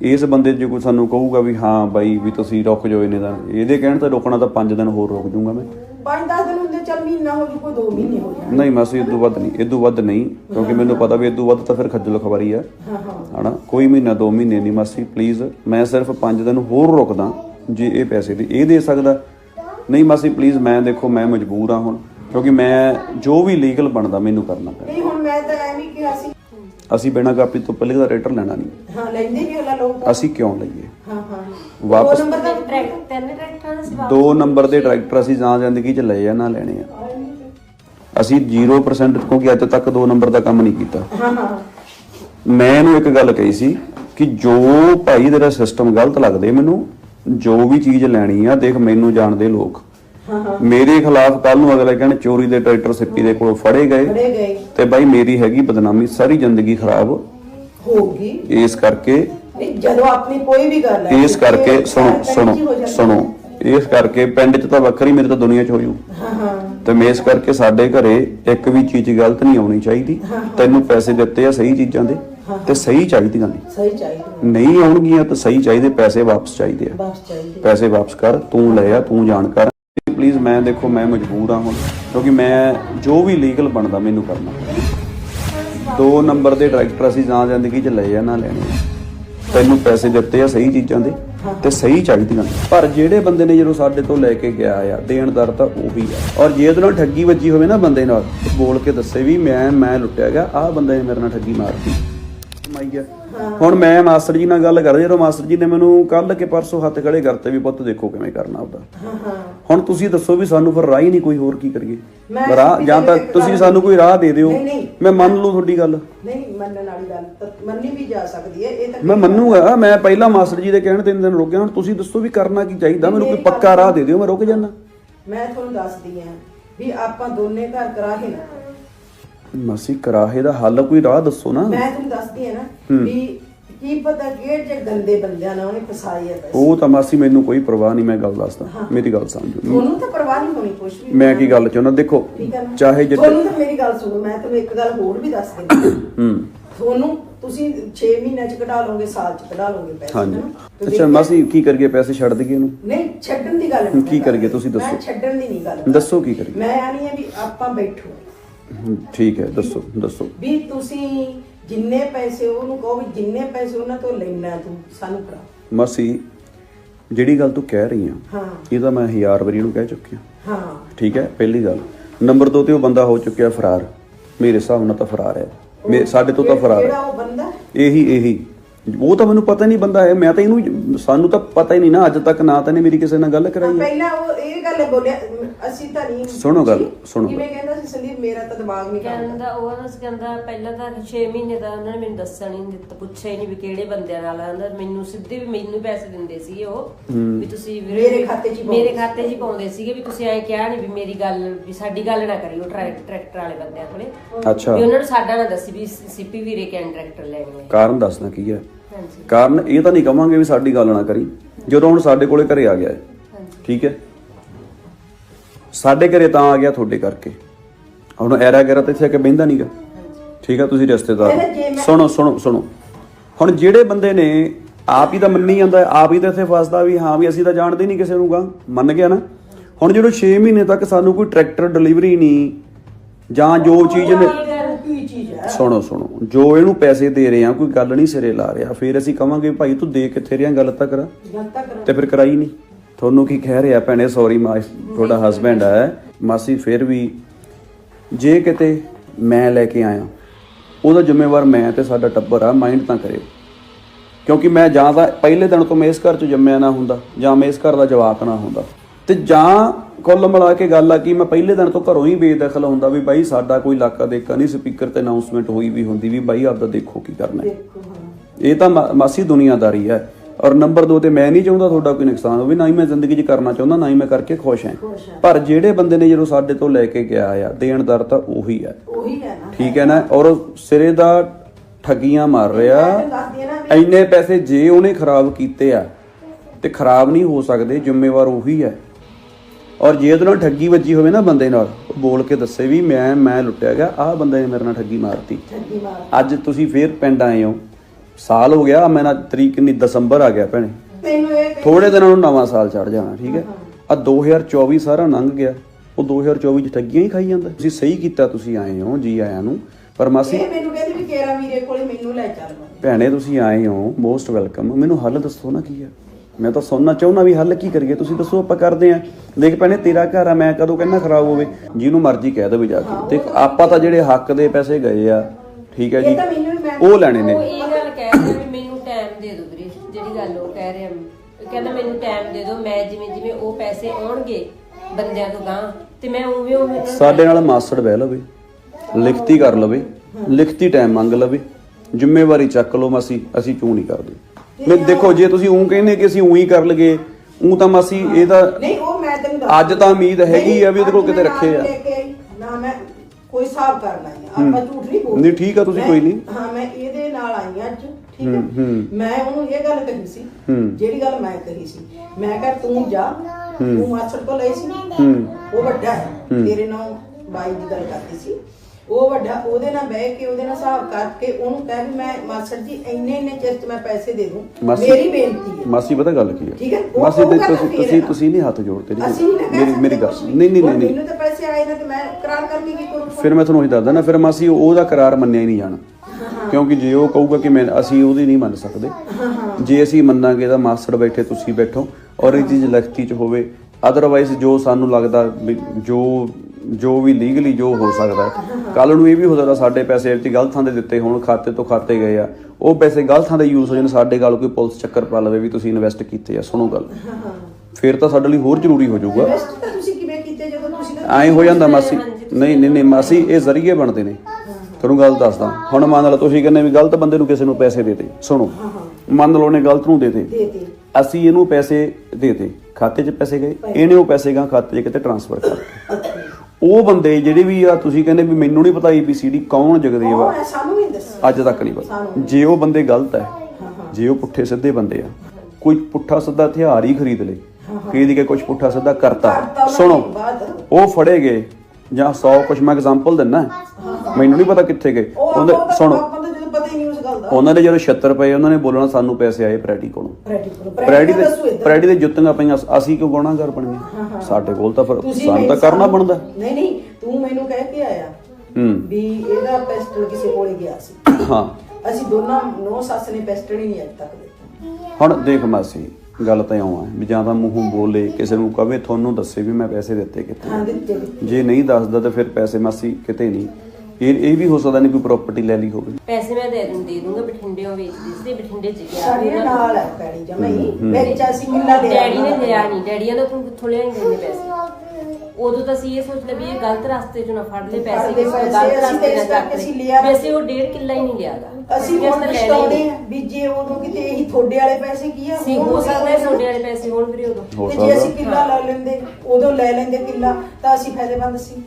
ਇਸ ਬੰਦੇ ਜੇ ਕੋਈ ਸਾਨੂੰ ਕਹੂਗਾ ਵੀ ਹਾਂ ਬਾਈ ਵੀ ਤੁਸੀਂ ਰੁਕ ਜਾਓ ਇਹਨੇ ਦਾ ਇਹਦੇ ਕਹਿਣ ਤੇ ਰੁਕਣਾ ਤਾਂ 5 ਦਿਨ ਹੋਰ ਰੁਕ ਜਾਊਂਗਾ ਮੈਂ। 5-10 ਦਿਨ ਹੁੰਦੇ ਚੱਲ ਮਹੀਨਾ ਹੋ ਜੂ ਕੋਈ 2 ਮਹੀਨੇ ਹੋ ਜਾਣ ਨਹੀਂ ਮਾਸੀ ਇਦੋਂ ਵੱਧ ਨਹੀਂ ਇਦੋਂ ਵੱਧ ਨਹੀਂ ਕਿਉਂਕਿ ਮੈਨੂੰ ਪਤਾ ਵੀ ਇਦੋਂ ਵੱਧ ਤਾਂ ਫਿਰ ਖੱਜਲ ਖਵਾਰੀ ਆ। ਹਾਂ ਹਾਂ। ਹਨਾ? ਕੋਈ ਮਹੀਨਾ 2 ਮਹੀਨੇ ਨਹੀਂ ਮਾਸੀ ਪਲੀਜ਼ ਮੈਂ ਸਿਰਫ 5 ਦਿਨ ਹੋਰ ਰੁਕਦਾ ਜੇ ਇਹ ਪੈਸੇ ਦੇ ਇਹ ਦੇ ਸਕਦਾ। ਨਹੀਂ ਮਾਸੀ ਪਲੀਜ਼ ਮੈਂ ਦੇਖੋ ਮੈਂ ਮਜਬੂਰ ਆ ਹੁਣ ਕਿਉਂਕਿ ਮੈਂ ਜੋ ਵੀ ਲੀਗਲ ਬਣਦਾ ਮੈਨੂੰ ਕਰਨਾ ਪੈਣਾ। ਨਹੀਂ ਹੁਣ ਮੈਂ ਤਾਂ ਐਵੇਂ ਕਿਹਾ ਸੀ ਅਸੀਂ ਬਿਨਾਂ ਕਾਪੀ ਤੋਂ ਪਹਿਲੇ ਦਾ ਰੇਟਰ ਲੈਣਾ ਨਹੀਂ। ਹਾਂ ਲੈਂਦੇ ਵੀ ਅਗਲਾ ਲੋਕ। ਅਸੀਂ ਕਿਉਂ ਲਈਏ? ਹਾਂ ਹਾਂ ਵਾਪਸ ਦੋ ਨੰਬਰ ਦਾ ਟਰੈਕਟਰ ਤਿੰਨ ਟਰੈਕਟਰਾਂ ਦਾ ਦੋ ਨੰਬਰ ਦੇ ਟਰੈਕਟਰ ਅਸੀਂ ਜਾਂ ਜ਼ਿੰਦਗੀ 'ਚ ਲਏ ਆ ਨਾ ਲੈਣੇ ਆ। ਅਸੀਂ 0% ਕਿਉਂਕਿ ਅੱਜ ਤੱਕ ਦੋ ਨੰਬਰ ਦਾ ਕੰਮ ਨਹੀਂ ਕੀਤਾ। ਹਾਂ ਹਾਂ। ਮੈਂ ਇਹਨੂੰ ਇੱਕ ਗੱਲ ਕਹੀ ਸੀ ਕਿ ਜੋ ਭਾਈ ਤੇਰਾ ਸਿਸਟਮ ਗਲਤ ਲੱਗਦੇ ਮੈਨੂੰ ਜੋ ਵੀ ਚੀਜ਼ ਲੈਣੀ ਆ ਦੇਖ ਮੈਨੂੰ ਜਾਣਦੇ ਲੋਕ। ਹਾਂ ਹਾਂ। ਮੇਰੇ ਖਿਲਾਫ ਕੱਲ ਨੂੰ ਅਗਲੇ ਕਹਿਣ ਚੋਰੀ ਦੇ ਟਰੈਕਟਰ ਸਿੱਪੀ ਦੇ ਕੋਲੋਂ ਫੜੇ ਗਏ। ਫੜੇ ਗਏ। ਤੇ ਬਾਈ ਮੇਰੀ ਹੈਗੀ ਬਦਨਾਮੀ ਸਾਰੀ ਜ਼ਿੰਦਗੀ ਖਰਾਬ ਹੋਊਗੀ। ਇਸ ਕਰਕੇ ਨਹੀਂ ਜਦੋਂ ਆਪਣੀ ਕੋਈ ਵੀ ਗੱਲ ਹੈ ਇਸ ਕਰਕੇ ਸੁਣੋ ਸੁਣੋ। ਸੁਣੋ ਇਸ ਕਰਕੇ ਪਿੰਡ 'ਚ ਤਾਂ ਵੱਖਰੀ ਮੇਰੇ ਤਾਂ ਦੁਨੀਆ 'ਚ ਹੋ ਜੂ। ਹਾਂ ਹਾਂ। ਤੇ ਮੈਂ ਇਸ ਕਰਕੇ ਸਾਡੇ ਘਰੇ ਇੱਕ ਵੀ ਚੀਜ਼ ਗਲਤ ਨਹੀਂ ਆਉਣੀ ਚਾਹੀਦੀ। ਤੈਨੂੰ ਪੈਸੇ ਦਿੱਤੇ ਆ ਸਹੀ ਚੀਜ਼ਾਂ ਦੇ ਤੇ ਸਹੀ ਚਾਹੀਦੀਆਂ ਨੇ। ਸਹੀ ਚਾਹੀਦਾ ਨਹੀਂ ਆਉਣਗੀਆਂ ਤਾਂ ਸਹੀ ਚਾਹੀਦੇ ਪੈਸੇ ਵਾਪਸ ਚਾਹੀਦੇ ਆ। ਬਸ ਚਾਹੀਦੀ ਪੈਸੇ ਵਾਪਸ ਕਰ ਤੂੰ ਲੈ ਆ ਤੂੰ ਜਾਣ ਕਰ। ਪਲੀਜ਼ ਮੈਂ ਦੇਖੋ, ਮੈਂ ਮਜਬੂਰ ਆ ਹੁਣ, ਕਿਉਂਕਿ ਮੈਂ ਜੋ ਵੀ ਲੀਗਲ ਬਣਦਾ ਮੈਨੂੰ ਕਰਨਾ ਦੋ ਨੰਬਰ ਦੇ ਡਾਇਰੈਕਟਰ ਅਸੀਂ ਜਾਂ ਜ਼ਿੰਦਗੀ 'ਚ ਲਏ ਆ, ਨਾ ਲੈਣੇ ਤੈਨੂੰ ਪੈਸੇ ਦਿੱਤੇ ਆ ਸਹੀ ਚੀਜ਼ਾਂ ਦੇ, ਤੇ ਸਹੀ ਚਾਹੀਦੀਆਂ ਨੇ। ਪਰ ਜਿਹੜੇ ਬੰਦੇ ਨੇ ਜਦੋਂ ਸਾਡੇ ਤੋਂ ਲੈ ਕੇ ਗਿਆ ਆ ਦੇਣਦਾਰ ਤਾਂ ਉਹੀ ਆ। ਔਰ ਜੇ ਉਹਦੇ ਨਾਲ ਠੱਗੀ ਵੱਜੀ ਹੋਵੇ ਨਾ ਬੰਦੇ ਨਾਲ, ਬੋਲ ਕੇ ਦੱਸੇ ਵੀ ਮੈਂ ਮੈਂ ਲੁੱਟਿਆ ਗਿਆ, ਆਹ ਬੰਦੇ ਨੇ ਮੇਰੇ ਨਾਲ ਠੱਗੀ ਮਾਰਤੀ। ਕਮਾਈ ਆ ਹੁਣ ਮੈਂ ਮਾਸਟਰ ਜੀ ਨਾਲ ਗੱਲ ਕਰਦਾ ਜਦੋਂ ਮਾਸਟਰ ਜੀ ਨੇ ਮੈਨੂੰ ਕੱਲ ਕੇ ਪਰਸੋਂ ਹੱਥ ਖੜੇ ਕਰਤੇ ਵੀ ਪੁੱਤ ਦੇਖੋ ਕਿਵੇਂ ਕਰਨਾ ਹਾਂ ਹੁਣ ਤੁਸੀਂ ਦੱਸੋ ਵੀ ਸਾਨੂੰ ਫਿਰ ਰਾਹ ਹੀ ਨਹੀਂ ਕੋਈ ਹੋਰ ਕੀ ਕਰੀਏ? ਮੈਂ ਰਾਹ ਜਾਂ ਤਾਂ ਤੁਸੀਂ ਸਾਨੂੰ ਕੋਈ ਰਾਹ ਦੇ ਦਿਓ। ਮੈਂ ਮੰਨ ਲੂ ਤੁਹਾਡੀ ਗੱਲ। ਨਹੀਂ ਮੰਨਣ ਵਾਲੀ ਗੱਲ ਮੰਨੀ ਵੀ ਜਾ ਸਕਦੀ ਹੈ ਇਹ ਤਾਂ ਮੈਂ ਮੰਨੂਗਾ ਮੈਂ ਪਹਿਲਾਂ ਮਾਸਟਰ ਜੀ ਦੇ ਕਹਿਣ ਤਿੰਨ ਦਿਨ ਰੁਕ ਗਿਆ ਹੁਣ ਤੁਸੀਂ ਦੱਸੋ ਵੀ ਕਰਨਾ ਕੀ ਚਾਹੀਦਾ? ਮੈਨੂੰ ਕੋਈ ਪੱਕਾ ਰਾਹ ਦੇ ਦਿਓ ਮੈਂ ਰੁਕ ਜਾਣਾ ਮੈਂ ਤੁਹਾਨੂੰ ਦੱਸਦੀ ਆ ਵੀ ਆਪਾਂ ਦੋਨੇ ਘਰ ਕਰਾਹੇ ਨਾ। ਮਾਸੀ ਕਰਾਹੇ ਦਾ ਹੱਲ ਕੋਈ ਰਾਹ ਦੱਸੋ ਨਾ। ਮੈਂ ਤੁਹਾਨੂੰ ਦੱਸਦੀ ਆ ਨਾ ਹੂੰ। ਵੀ ਕੀ ਪਤਾ ਕਿਹੜੇ ਜੇ ਗੰਦੇ ਬੰਦਿਆਂ ਨਾਲ ਉਹਨੇ ਫਸਾਈ ਹੈ ਪੈਸੇ। ਉਹ ਤਾਂ ਮਾਸੀ ਮੈਨੂੰ ਕੋਈ ਪਰਵਾਹ ਨਹੀਂ ਮੈਂ ਗੱਲ ਦੱਸਦਾ। ਮੇਰੀ ਗੱਲ ਸਮਝੋ ਤੁਹਾਨੂੰ ਤਾਂ ਪਰਵਾਹ ਨਹੀਂ ਹੋਣੀ ਕੁਛ ਵੀ। ਮੈਂ ਕੀ ਗੱਲ ਚਾਹੁੰਦਾ ਦੇਖੋ ਹੈ? ਚਾਹੇ ਜਿੱਦ ਤੁਹਾਨੂੰ ਤਾਂ ਮੇਰੀ ਗੱਲ ਸੁਣੋ ਮੈਂ ਤੁਹਾਨੂੰ ਇੱਕ ਗੱਲ ਹੋਰ ਵੀ ਦੱਸ ਦਿੰਦੀ ਹੂੰ। ਤੁਹਾਨੂੰ ਤੁਸੀਂ 6 ਮਹੀਨਿਆਂ ਚ ਕਢਾ ਲਓਗੇ ਸਾਲ ਚ ਕਢਾ ਲਓਗੇ ਪੈਸੇ ਹਾਂਜੀ। ਅੱਛਾ ਮਾਸੀ ਕੀ ਕਰੀਏ ਪੈਸੇ ਛੱਡ ਦਈਏ ਇਹਨੂੰ ਨਹੀਂ ਛੱਡਣ ਦੀ ਗੱਲ ਕੀ ਨਹੀਂ ਮੈਂ ਕਰੀਏ। ਤੁਸੀਂ ਦੱਸੋ। ਮੈਂ ਛੱਡਣ ਦੀ ਨਹੀਂ ਗੱਲ। ਦੱਸੋ ਕੀ ਕਰੀਏ। ਮੈਂ ਆਨੀ ਹੈ ਵੀ ਆਪਾਂ ਬੈਠੋ। ਹੂੰ, ਠੀਕ ਹੈ ਦੱਸੋ ਦੱਸੋ। ਵੀ ਤੁਸੀਂ ਜਿੰਨੇ ਪੈਸੇ ਉਹਨੂੰ ਕਹੋ ਵੀ ਜਿੰਨੇ ਪੈਸੇ ਉਹਨਾਂ ਤੋਂ ਲੈਣਾ ਤੂੰ ਸਾਨੂੰ ਫੜਾ ਮਾਸੀ ਜਿਹੜੀ ਗੱਲ ਤੂੰ ਕਹਿ ਰਹੀ ਆ ਹਾਂ। ਇਹ ਤਾਂ ਮੈਂ ਹਜ਼ਾਰ ਵਾਰੀ ਨੂੰ ਕਹਿ ਚੁੱਕਿਆ ਹਾਂ। ਠੀਕ ਹੈ ਪਹਿਲੀ ਗੱਲ। ਨੰਬਰ 2 ਤੇ ਉਹ ਬੰਦਾ ਹੋ ਚੁੱਕਿਆ ਫਰਾਰ। ਮੇਰੇ ਹਿਸਾਬ ਨਾਲ ਤਾਂ ਫਰਾਰ ਹੈ। ਮੇ ਸਾਡੇ ਤੋਂ ਤਾਂ ਫਰਾਰ ਜਿਹੜਾ ਹੈ ਉਹ ਬੰਦਾ? ਇਹੀ ਇਹੀ। ਉਹ ਤਾਂ ਮੈਨੂੰ ਪਤਾ ਨਹੀਂ ਬੰਦਾ ਹੈ। ਮੈਂ ਤਾਂ ਇਹਨੂੰ ਸਾਨੂੰ ਤਾਂ ਪਤਾ ਹੀ ਨਹੀਂ ਨਾ ਅੱਜ ਤੱਕ ਨਾ ਤਾਂ ਨੇ ਮੇਰੀ ਕਿਸੇ ਨਾਲ ਗੱਲ ਕਰਾਈ ਹੈ। ਪਹਿਲਾਂ ਉਹ ਇਹ ਗੱਲ ਬੋਲਿਆ ਅਸੀਂ ਤਾਂ ਨਹੀਂ ਸੁਣੋ ਗੱਲ, ਪੁੱਛੀ। ਸੁਣੋ ਕਿਵੇਂ ਕਹਿੰਦਾ ਸੀ ਸੰਦੀਪ ਮੇਰਾ ਤਾਂ ਦਿਮਾਗ ਨਹੀਂ ਕੰਮ ਕਹਿੰਦਾ ਉਹ ਨਾ ਕਹਿੰਦਾ ਪਹਿਲਾਂ ਤਾਂ 6 ਮਹੀਨੇ ਦਾ ਉਹਨਾਂ ਨੇ ਮੈਨੂੰ ਦੱਸਣ ਹੀ ਨਹੀਂ ਦਿੱਤਾ ਪੁੱਛਿਆ ਹੀ ਨਹੀਂ ਵੀ ਕਿਹੜੇ ਬੰਦਿਆਂ ਨਾਲ ਆਂਦਾ ਮੈਨੂੰ ਸਿੱਧੇ ਵੀ ਮੈਨੂੰ ਹੀ ਪੈਸੇ ਦਿੰਦੇ ਸੀਗੇ ਉਹ ਵੀ ਤੁਸੀਂ ਵੀਰੇ ਮੇਰੇ ਖਾਤੇ 'ਚ ਹੀ ਪਾਉਂਦੇ ਮੇਰੇ ਖਾਤੇ 'ਚ ਹੀ ਪਾਉਂਦੇ ਸੀਗੇ ਵੀ ਤੁਸੀਂ ਐਂ ਕਿਹਾ ਨਹੀਂ ਵੀ ਮੇਰੀ ਗੱਲ ਵੀ ਸਾਡੀ ਗੱਲ ਨਾ ਕਰਿਓ ਟਰੈਕ- ਟਰੈਕਟਰ ਵਾਲੇ ਬੰਦਿਆਂ ਕੋਲੇ। ਅੱਛਾ। ਵੀ ਉਹਨਾਂ ਨੂੰ ਸਾਡਾ ਨਾ ਦੱਸੀ ਵੀ ਸੀਪੀ ਵੀਰੇ ਕਿਹਨ ਟਰੈਕਟਰ ਲੈਣੇ ਆ ਕਾਰਨ ਦੱਸਣਾ ਕੀ ਹੈ? ਹਾਂਜੀ। ਕਾਰਨ ਇਹ ਤਾਂ ਨਹੀਂ ਕਵਾਂਗੇ ਵੀ ਸਾਡੀ ਗੱਲ ਨਾ ਕਰੀ। ਜਦੋਂ ਹੁਣ ਸਾਡੇ ਕੋਲੇ ਘਰੇ ਆ ਗਿਆ ਹੈ। ਹਾਂਜੀ। ਠੀਕ ਹੈ? ਸਾਡੇ ਘਰੇ ਤਾਂ ਆ ਗਿਆ ਤੁਹਾਡੇ ਕਰਕੇ। ਹੁਣ ਐਰਾ ਗੈਰਾ ਤੇ ਇੱਥੇ ਆ ਕੇ ਬਹਿੰਦਾ ਨਹੀਂਗਾ ਠੀਕ ਹੈ ਤੁਸੀਂ ਰਿਸ਼ਤੇਦਾਰ ਹੋ। ਸੁਣੋ ਸੁਣੋ ਸੁਣੋ। ਹੁਣ ਜਿਹੜੇ ਬੰਦੇ ਨੇ ਆਪ ਹੀ ਤਾਂ ਮੰਨੀ ਜਾਂਦਾ ਆਪ ਹੀ ਤਾਂ ਇੱਥੇ ਫਸਦਾ ਵੀ ਹਾਂ ਵੀ ਅਸੀਂ ਤਾਂ ਜਾਣਦੇ ਨਹੀਂ ਕਿਸੇ ਨੂੰ ਗਾ। ਮੰਨ ਗਿਆ ਨਾ? ਹੁਣ ਜਦੋਂ 6 ਮਹੀਨੇ ਤੱਕ ਸਾਨੂੰ ਕੋਈ ਟਰੈਕਟਰ ਡਿਲੀਵਰੀ ਨਹੀਂ ਜਾਂ ਜੋ ਚੀਜ਼ ਨੇ ਕੀ ਚੀਜ਼ ਹੈ? ਸੁਣੋ ਸੁਣੋ। ਜੋ ਇਹਨੂੰ ਪੈਸੇ ਦੇ ਰਹੇ ਆ ਕੋਈ ਗੱਲ ਨਹੀਂ ਸਿਰੇ ਲਾ ਰਿਹਾ। ਫਿਰ ਅਸੀਂ ਕਵਾਂਗੇ ਭਾਈ ਤੂੰ ਦੇ ਕਿੱਥੇ ਰਿਆਂ ਗੱਲ ਤਾਂ ਕਰ। ਜਨਤਾ ਕਰ। ਤੇ ਫਿਰ ਕਰਾਈ ਨਹੀਂ। ਤੁਹਾਨੂੰ ਕੀ ਕਹਿ ਰਿਹਾ ਭੈਣੇ? ਸੌਰੀ ਮਾ ਤੁਹਾਡਾ ਹਸਬੈਂਡ ਹੈ ਮਾਸੀ ਫਿਰ ਵੀ ਜੇ ਕਿਤੇ ਮੈਂ ਲੈ ਕੇ ਆਇਆ ਉਹਦਾ ਜ਼ਿੰਮੇਵਾਰ ਮੈਂ ਤੇ ਸਾਡਾ ਟੱਬਰ ਆ ਮਾਈਂਡ ਤਾਂ ਕਰਿਓ। ਕਿਉਂਕਿ ਮੈਂ ਜਾਂ ਤਾਂ ਪਹਿਲੇ ਦਿਨ ਤੋਂ ਮੈਂ ਇਸ ਘਰ 'ਚ ਜੰਮਿਆ ਨਾ ਹੁੰਦਾ ਜਾਂ ਮੈਂ ਇਸ ਘਰ ਦਾ ਜਵਾਕ ਨਾ ਹੁੰਦਾ। ਤੇ ਜਾਂ ਕੁੱਲ ਮਿਲਾ ਕੇ ਗੱਲ ਆ ਕਿ ਮੈਂ ਪਹਿਲੇ ਦਿਨ ਤੋਂ ਘਰੋਂ ਹੀ ਬੇਦਖਲ ਹੁੰਦਾ ਵੀ ਬਾਈ ਸਾਡਾ ਕੋਈ ਇਲਾਕਾ ਦੇਖਾ ਨਹੀਂ ਸਪੀਕਰ ਤੇ ਅਨਾਉਂਸਮੈਂਟ ਹੋਈ ਵੀ ਹੁੰਦੀ ਵੀ ਬਾਈ ਆਪਦਾ ਦੇਖੋ ਕੀ ਕਰਨਾ ਹੈ। ਇਹ ਤਾਂ ਮਾਸੀ ਦੁਨੀਆਦਾਰੀ ਹੈ। ਔਰ ਨੰਬਰ 2 ਤੇ ਮੈਂ ਨਹੀਂ ਚਾਹੁੰਦਾ ਤੁਹਾਡਾ ਕੋਈ ਨੁਕਸਾਨ ਹੋਵੇ ਨਾ ਹੀ ਮੈਂ ਜ਼ਿੰਦਗੀ 'ਚ ਕਰਨਾ ਚਾਹੁੰਦਾ ਨਾ ਹੀ ਮੈਂ ਕਰਕੇ ਖੁਸ਼ ਹਾਂ। ਪਰ ਜਿਹੜੇ ਬੰਦੇ ਨੇ ਜਦੋਂ ਸਾਡੇ ਤੋਂ ਲੈ ਕੇ ਗਿਆ ਆ ਦੇਣਦਾਰ ਤਾਂ ਉਹੀ ਹੈ ਉਹੀ ਹੈ ਨਾ। ਠੀਕ ਹੈ ਨਾ? ਔਰ ਸਿਰੇ ਦਾ ਠੱਗੀਆਂ ਮਾਰ ਰਿਹਾ। ਇੰਨੇ ਪੈਸੇ ਜੇ ਉਹਨੇ ਖਰਾਬ ਕੀਤੇ ਆ ਤੇ ਖਰਾਬ ਨਹੀਂ ਹੋ ਸਕਦੇ ਜ਼ਿੰਮੇਵਾਰ ਉਹੀ ਹੈ ਔਰ ਜੇ ਉਹਦੇ ਨਾਲ ਠੱਗੀ ਵੱਜੀ ਹੋਵੇ ਨਾ ਬੰਦੇ ਨਾਲ ਬੋਲ ਕੇ ਦੱਸੇ ਵੀ ਮੈਂ ਮੈਂ ਲੁੱਟਿਆ ਗਿਆ ਆਹ ਬੰਦੇ ਨੇ ਮੇਰੇ ਨਾਲ ਠੱਗੀ ਮਾਰਤੀ। ਅੱਜ ਤੁਸੀਂ ਫੇਰ ਪਿੰਡ ਆਏ ਹੋ। ਸਾਲ ਹੋ ਗਿਆ ਮੈਂ ਨਾ ਤਰੀਕ ਨਹੀਂ ਦਸੰਬਰ ਆ ਗਿਆ ਭੈਣੇ। ਤੈਨੂੰ ਇਹ ਥੋੜੇ ਦਿਨਾਂ ਨੂੰ ਨਵਾਂ ਸਾਲ ਚੜ ਜਾਣਾ ਠੀਕ ਹੈ? ਆ 2024 ਸਾਰਾ ਲੰਘ ਗਿਆ। ਉਹ 2024 ਚ ਠੱਗੀਆਂ ਹੀ ਖਾਈ ਜਾਂਦਾ। ਤੁਸੀਂ ਸਹੀ ਕੀਤਾ ਤੁਸੀਂ ਆਏ ਹੋ ਜੀ ਆਇਆਂ ਨੂੰ। ਪਰ ਮਾਸੀ ਇਹ ਮੈਨੂੰ ਕਹਿੰਦੀ ਵੀ ਕੇਰਾ ਵੀਰੇ ਕੋਲੇ ਮੈਨੂੰ ਲੈ ਚੱਲ ਭੈਣੇ ਤੁਸੀਂ ਆਏ ਹੋ ਮੋਸਟ ਵੈਲਕਮ। ਮੈਨੂੰ ਹੱਲ ਦੱਸੋ ਨਾ ਕੀ ਹੈ ਮੈਂ ਤਾਂ ਸੁਣਨਾ ਚਾਹੁੰਦਾ ਵੀ ਹੱਲ ਕੀ ਕਰੀਏ। ਤੁਸੀਂ ਦੱਸੋ ਆਪਾਂ ਕਰਦੇ ਆਂ ਦੇਖ ਭੈਣੇ ਤੇਰਾ ਘਰ ਆ ਮੈਂ ਕਦੋਂ ਕਹਿੰਦਾ ਖਰਾਬ ਹੋਵੇ। ਜਿਹਨੂੰ ਮਰਜ਼ੀ ਕਹਿ ਦੇਵੇ ਜਾ ਕੇ। ਦੇਖ ਆਪਾਂ ਤਾਂ ਜਿਹੜੇ ਹੱਕ ਦੇ ਪੈਸੇ ਗਏ ਆ ਠੀਕ ਹੈ ਜੀ ਵੀ ਉਹ ਲੈਣੇ ਨੇ। ਗੱਲ ਕਹਿ ਰਿਹਾ ਵੀ ਮੈਨੂੰ ਟਾਈਮ ਦੇ ਦਿਓ ਵੀਰੇ ਜਿਹੜੀ ਗੱਲ ਉਹ ਕਹਿ ਰਿਹਾ ਉਹ ਕਹਿੰਦਾ ਮੈਨੂੰ ਟਾਈਮ ਦੇ ਦਿਓ ਮੈਂ ਜਿਵੇਂ ਜਿਵੇਂ ਉਹ ਪੈਸੇ ਆਉਣਗੇ ਬੰਦਿਆਂ ਤੋਂ ਗਾਂ ਤੇ ਮੈਂ ਉਵੇਂ ਉਵੇਂ ਸਾਡੇ ਨਾਲ ਮਾਸੜ ਬਹਿ ਲਵੇ ਲਿਖਤੀ ਕਰ ਲਵੇ ਲਿਖਤੀ ਟਾਈਮ ਮੰਗ ਲਵੇ ਜ਼ਿੰਮੇਵਾਰੀ ਚੱਕ ਲਓ ਮਾਸੀ ਅਸੀਂ ਚੂੰ ਨਹੀਂ ਕਰਦੇ? ਮੈਂ ਦੇਖੋ ਜੇ ਤੁਸੀਂ ਉਂ ਕਹਿੰਦੇ ਕਿ ਅਸੀਂ ਉਂ ਹੀ ਕਰ ਲਗੇ ਉਂ ਤਾਂ ਮਾਸੀ ਇਹਦਾ ਨਹੀਂ ਉਹ ਮੈਂ ਤੈਨੂੰ ਅੱਜ ਤਾਂ ਉਮੀਦ ਹੈਗੀ ਆ ਵੀ ਉਹਦੇ ਕੋਲ ਕਿਤੇ ਰੱਖੇ ਆ। ਨਾ ਮੈਂ ਕੋਈ ਹਿਸਾਬ ਕਰਨਾ ਹੈ ਆਪਾਂ ਝੂਠ ਨਹੀਂ ਬੋਲਦੇ। ਨਹੀਂ, ਠੀਕ ਆ, ਤੁਸੀਂ ਕੋਈ ਨਹੀਂ। ਹਾਂ ਮੈਂ ਇਹਦੇ ਨਾਲ ਆਈ ਹਾਂ ਅੱਜ ਠੀਕ ਹੂੰ। ਮੈਂ ਉਹਨੂੰ ਇਹ ਗੱਲ ਕਹੀ ਸੀ। ਜਿਹੜੀ ਗੱਲ ਮੈਂ ਕਹੀ ਸੀ। ਮੈਂ ਕਿਹਾ ਤੂੰ ਜਾ ਤੂੰ ਮਾਸਟਰ ਤੋਂ ਲਈ ਸੀ। ਉਹ ਵੱਡਾ ਹੈ। ਤੇਰੇ ਨਾਲ ਬਾਈ ਦੀ ਗੱਲ ਕਰਦੀ ਸੀ। ਉਹ ਵੱਡਾ ਉਹਦੇ ਨਾਲ ਬਹਿ ਕੇ ਉਹਦੇ ਨਾਲ ਹਿਸਾਬ ਕਰਕੇ ਉਹਨੂੰ ਕਹਿ ਵੀ ਮੈਂ ਮਾਸਟਰ ਜੀ ਇੰਨੇ ਇੰਨੇ ਚਿਰ ਚ ਮੈਂ ਪੈਸੇ ਦੇ ਦੂੰ। ਮਾਸੀ- ਮੇਰੀ ਬੇਨਤੀ ਹੈ। ਮਾਸੀ ਪਤਾ ਗੱਲ ਕੀ ਠੀਕ ਹੈ, ਉਹ- ਮਾਸੀ ਉਹ ਗੱਲ ਤੁਸੀਂ ਫੇਰ ਤੁਸੀਂ ਹੈ। ਤੁਸੀਂ ਨਹੀਂ ਹੱਥ ਜੋੜਦੇ ਜੀ। ਅਸੀਂ ਨਹੀਂ ਨਾ ਕਹਿ ਮੇਰੀ ਸਕਦੇ ਮੇਰੀ ਗੱਲ ਕੁਛ ਵੀ। ਨਹੀਂ ਨਹੀਂ ਹੁਣ ਨਹੀਂ। ਨਹੀਂ ਮੈਨੂੰ ਤਾਂ ਪੈਸੇ ਆਏ ਨੇ ਤੇ ਮੈਂ ਕਰਾਰ ਕਰਕੇ ਕੀ ਕਰੂੰ ਫਿਰ ਮੈਂ ਤੁਹਾਨੂੰ ਉਹੀ ਦੱਸਦਾ ਨਾ ਫਿਰ ਮਾਸੀ ਉਹਦਾ ਕਰਾਰ ਮੰਨਿਆ ਹੀ ਨਹੀਂ ਜਾਣਾ। ਕਿਉਂਕਿ ਜੇ ਉਹ ਕਹੂਗਾ ਕਿ ਮੈਂ ਅਸੀਂ ਉਹਦੀ ਨਹੀਂ ਮੰਨ ਸਕਦੇ। ਜੇ ਅਸੀਂ ਮੰਨਾਂਗੇ ਤਾਂ ਮਾਸਟਰ ਬੈਠੇ ਤੁਸੀਂ ਬੈਠੋ। ਔਰ ਇਹ ਚੀਜ਼ ਲਿਖਤੀ ਚ ਹੋਵੇ। ਅਦਰਵਾਈਜ਼ ਜੋ ਸਾਨੂੰ ਲੱਗਦਾ ਵੀ ਜੋ ਜੋ ਵੀ ਲੀਗਲੀ ਜੋ ਹੋ ਸਕਦਾ ਕੱਲ ਨੂੰ ਇਹ ਵੀ ਹੋ ਸਕਦਾ ਸਾਡੇ ਪੈਸੇ ਤੇ ਗਲਤ ਥਾਂ ਤੇ ਦਿੱਤੇ ਹੋਣ ਖਾਤੇ ਤੋਂ ਖਾਤੇ ਗਏ ਆ। ਉਹ ਪੈਸੇ ਗਲਤ ਥਾਂ ਤੇ ਯੂਜ਼ ਹੋ ਜਾਣ ਸਾਡੇ ਗੱਲ ਕੋਈ ਪੁਲਿਸ ਚੱਕਰ ਪਾ ਲਵੇ ਵੀ ਤੁਸੀਂ ਇਨਵੈਸਟ ਕੀਤੇ ਆ ਸੁਣੋ ਗੱਲ। ਫਿਰ ਤਾਂ ਸਾਡੇ ਲਈ ਹੋਰ ਜ਼ਰੂਰੀ ਹੋ ਜਾਊਗਾ। ਤੁਸੀਂ ਕਿਵੇਂ ਕੀਤੇ ਜਦੋਂ ਤੁਸੀਂ ਐਂ ਹੋ ਜਾਂਦਾ ਮਾਸੀ। ਨਹੀਂ ਨਹੀਂ ਨਹੀਂ ਮਾਸੀ ਇਹ ਜ਼ਰੀਏ ਬਣਦੇ ਨੇ। ਤੁਹਾਨੂੰ ਗੱਲ ਦੱਸਦਾ। ਹੁਣ ਮੰਨ ਲਓ ਤੁਸੀਂ ਕਹਿੰਦੇ ਵੀ ਗਲਤ ਬੰਦੇ ਨੂੰ ਕਿਸੇ ਨੂੰ ਪੈਸੇ ਦੇਤੇ ਸੁਣੋ। ਮੰਨ ਲਓ ਨੇ ਗਲਤ ਨੂੰ ਦੇਤੇ ਦੇ। ਦੇ ਅਸੀਂ ਇਹਨੂੰ ਪੈਸੇ ਦੇਤੇ ਖਾਤੇ 'ਚ ਪੈਸੇ ਗਏ। ਇਹਨੇ ਉਹ ਪੈਸੇ ਗਾਂ ਖਾਤੇ 'ਚ ਕਿਤੇ ਟ੍ਰਾਂਸਫਰ ਕਰਤੇ ਉਹ ਬੰਦੇ ਜਿਹੜੇ ਵੀ ਆ ਤੁਸੀਂ ਕਹਿੰਦੇ ਵੀ ਮੈਨੂੰ ਨਹੀਂ ਪਤਾ ਏਬੀਸੀਡੀ ਕੌਣ ਜਗਦੇਵ ਆ। ਉਹ ਸਾਨੂੰ ਵੀ ਦੱਸ। ਅੱਜ ਤੱਕ ਨਹੀਂ ਪਤਾ। ਜੇ ਉਹ ਬੰਦੇ ਗਲਤ ਹੈ ਜੇ ਉਹ ਪੁੱਠੇ ਸਿੱਧੇ ਬੰਦੇ ਆ ਕੋਈ ਪੁੱਠਾ ਸਿੱਧਾ ਹਥਿਆਰ ਹੀ ਖਰੀਦ ਲੇ। ਖਰੀਦ ਕੇ ਕੁਝ ਪੁੱਠਾ ਸਿੱਧਾ ਕਰਤਾ। ਸੁਣੋ ਬਾਅਦ। ਉਹ ਫੜੇ ਗਏ ਜਾਂ 100 ਕੁਝ ਮੈਂ ਐਗਜ਼ਾਮਪਲ ਦਿੰਨਾ। ਮੈਨੂੰ ਨਹੀਂ ਪਤਾ ਕਿੱਥੇ ਗਏ। ਉਹ ਉਹਦੇ ਸੁਣੋ। ਆਪਾਂ ਤਾਂ ਜਦੋਂ ਪਤਾ ਹੀ ਨਹੀਂ ਉਸ ਗੱਲ ਦਾ ਉਹਨਾਂ ਦੇ ਜਦੋਂ 76 ਪਏ ਉਹਨਾਂ ਨੇ ਬੋਲਣਾ ਸਾਨੂੰ ਪੈਸੇ ਆਏ ਪ੍ਰੈਟੀ ਕੋਲੋਂ। ਪ੍ਰੈਡੀ ਦੇ ਪ੍ਰੈਡੀ ਦੇ ਜੁੱਤੀਆਂ ਪਈਆਂ ਅਸੀਂ ਕਿਉਂ ਗੁਨਾਹਗਾਰ ਬਣੀਏ ਸਾਡੇ ਕੋਲ ਤਾਂ ਫਿਰ ਸਾਨੂੰ ਤਾਂ ਕਰਨਾ ਬਣਦਾ। ਨਹੀਂ ਨਹੀਂ ਤੂੰ ਮੈਨੂੰ ਕਹਿ ਕੇ ਆਇਆ ਹੂੰ। ਵੀ ਇਹਦਾ ਪਿਸਟਲ ਕਿਸੇ ਕੋਲੇ ਗਿਆ ਸੀ। ਹਾਂ। ਅਸੀਂ ਦੋਨਾਂ ਨੋ ਸੱਸ ਨੇ ਪਿਸਟਲ ਹੀ ਨਹੀਂ ਅੱਜ ਤੱਕ ਦਿੱਤਾ। ਹੁਣ ਦੇਖ ਮਾਸੀ ਗੱਲ ਤਾਂ ਇਉਂ ਆ ਵੀ ਜਾਂ ਤਾਂ ਮੂੰਹੋਂ ਬੋਲੇ ਕਿਸੇ ਨੂੰ ਕਵੇ ਤੁਹਾਨੂੰ ਦੱਸੇ ਵੀ ਮੈਂ ਪੈਸੇ ਦਿੱਤੇ ਕਿੱਥੇ ਹਾਂ ਦਿੱਤੇ ਦਿੱਤੇ। ਜੇ ਨਹੀਂ ਦੱਸਦਾ ਤਾਂ ਫਿਰ ਪੈਸੇ ਮਾਸੀ ਕਿਤੇ ਨਹੀਂ। ਇਹ ਇਹ ਵੀ ਹੋ ਸਕਦਾ ਨਹੀਂ ਕੋਈ ਪ੍ਰਾਪਰਟੀ ਲੈ ਲਈ ਹੋਵੇ। ਪੈਸੇ ਮੈਂ ਦੇ ਦੂੰ ਦੇ ਦੂੰਗਾ ਬਠਿੰਡੇੋਂ ਵੇਚਦੀ ਸੀ ਬਠਿੰਡੇ ਚ ਗਿਆ। ਉਹਨਾਂ ਨਾਲ ਹੈ ਪੈਣੀ ਜਮਈ। ਵਿੱਚ ਅਸੀਂ ਕਿੱਲਾ ਲਿਆ ਡੈਡੀ ਨੇ ਲਿਆ ਨਹੀਂ ਡੈਡੀ ਨੇ ਤੂੰ ਕਿੱਥੋਂ ਲਿਆਏਂਗੇ ਇੰਨੇ ਪੈਸੇ? ਉਦੋਂ ਤਾਂ ਅਸੀਂ ਇਹ ਸੋਚ ਲਿਆ ਵੀ ਇਹ ਗਲਤ ਰਸਤੇ ਚੋਂ ਨਾ ਫੜ ਲੈ ਪੈਸੇ ਕਿਸੇ ਤੋਂ ਪੈਸੇ, ਗਲਤ ਅਸੀਂ ਰਸਤੇ ਨਾ ਇਸ ਚੱਕ ਕਰਕੇ ਅਸੀਂ ਲਿਆ। ਵੈਸੇ ਉਹ ਡੇਢ ਕਿੱਲਾ ਹੀ ਨਹੀਂ ਲਿਆਦਾ ਅਸੀਂ ਹੁਣ ਪਛਤਾਉਣੇ ਆ ਵੀ ਜੇ ਉਦੋਂ ਕਿਤੇ ਇਹੀ ਥੋੜੇ ਵਾਲੇ ਪੈਸੇ ਕੀ ਆ? ਸੀ ਹੁਣ ਹੋ ਸਕਦਾ ਵਾਲੇ ਪੈਸੇ ਹੋਣ ਵੀਰੇ ਉਦੋਂ। ਹੋ ਤੇ ਜੇ ਅਸੀਂ ਕਿੱਲਾ ਲੈ ਲੈਂਦੇ ਉਦੋਂ ਲੈ ਲੈਂਦੇ ਕਿੱਲਾ ਤਾਂ ਅਸੀਂ ਫਾਇਦੇਮੰਦ ਸੀ।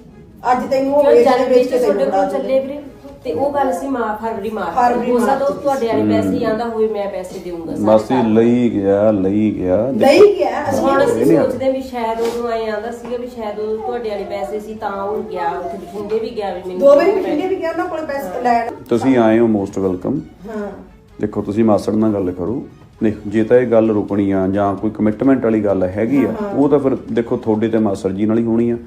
ਅੱਜ ਤੈਨੂੰ ਉਹ ਵੇਚ ਕੇ ਜਨਵਰੀ ਵੇਚ ਕੇ ਤੁਹਾਡੇ ਕੋਲ ਚੱਲੇ ਵੀਰੇ ਤੇ ਉਹ ਗੱਲ ਸੀ ਮਾਂ ਫਰਵਰੀ ਮਾਰਚ ਫਰਵਰੀ, ਹੋ ਸਕਦਾ ਮਾਰਚ ਉਹ ਤੁਹਾਡੇ ਵਾਲੇ ਪੈਸੇ ਆਂਦਾ ਹੋਵੇ ਮੈਂ ਪੈਸੇ ਦੇਵਾਂਗਾ ਸਾਰੇ ਮਾਸੀ। ਲਈ ਗਿਆ ਲਈ ਗਿਆ। ਲਈ ਗਿਆ ਅਸੀਂ ਹੁਣ ਅਸੀਂ। ਸੋਚਦੇ ਵੀ ਸ਼ਾਇਦ ਉਦੋਂ ਆਏ ਆਂਦਾ ਸੀਗਾ ਵੀ ਸ਼ਾਇਦ ਉਹ ਤੁਹਾਡੇ ਵਾਲੇ ਪੈਸੇ ਸੀ ਤਾਂ ਉਹ ਗਿਆ ਉੱਥੇ ਬਠਿੰਡੇ ਵੀ ਗਿਆ ਵੀ ਮੈਨੂੰ ਦੋ ਵਾਰੀ ਬਠਿੰਡੇ ਵੀ ਗਿਆ ਉਹਨਾਂ ਕੋਲੇ ਪੈਸੇ ਲੈਣ। ਤੁਸੀਂ ਆਏ ਹੋ ਮੋਸਟ ਵੈਲਕਮ ਹਾਂ। ਦੇਖੋ ਤੁਸੀਂ ਮਾਸੜ ਨਾਲ ਗੱਲ ਕਰੋ। ਨਹੀਂ ਜੇ ਤਾਂ ਇਹ ਗੱਲ ਰੁਕਣੀ ਆ ਜਾਂ ਕੋਈ ਕਮਿਟਮੈਂਟ ਵਾਲੀ ਗੱਲ ਹੈਗੀ ਆ ਉਹ ਤਾਂ ਫਿਰ ਦੇਖੋ ਤੁਹਾਡੇ ਤੇ ਮਾਸੜ ਜੀ ਨਾਲ ਹੀ ਹੋਣੀ ਆ।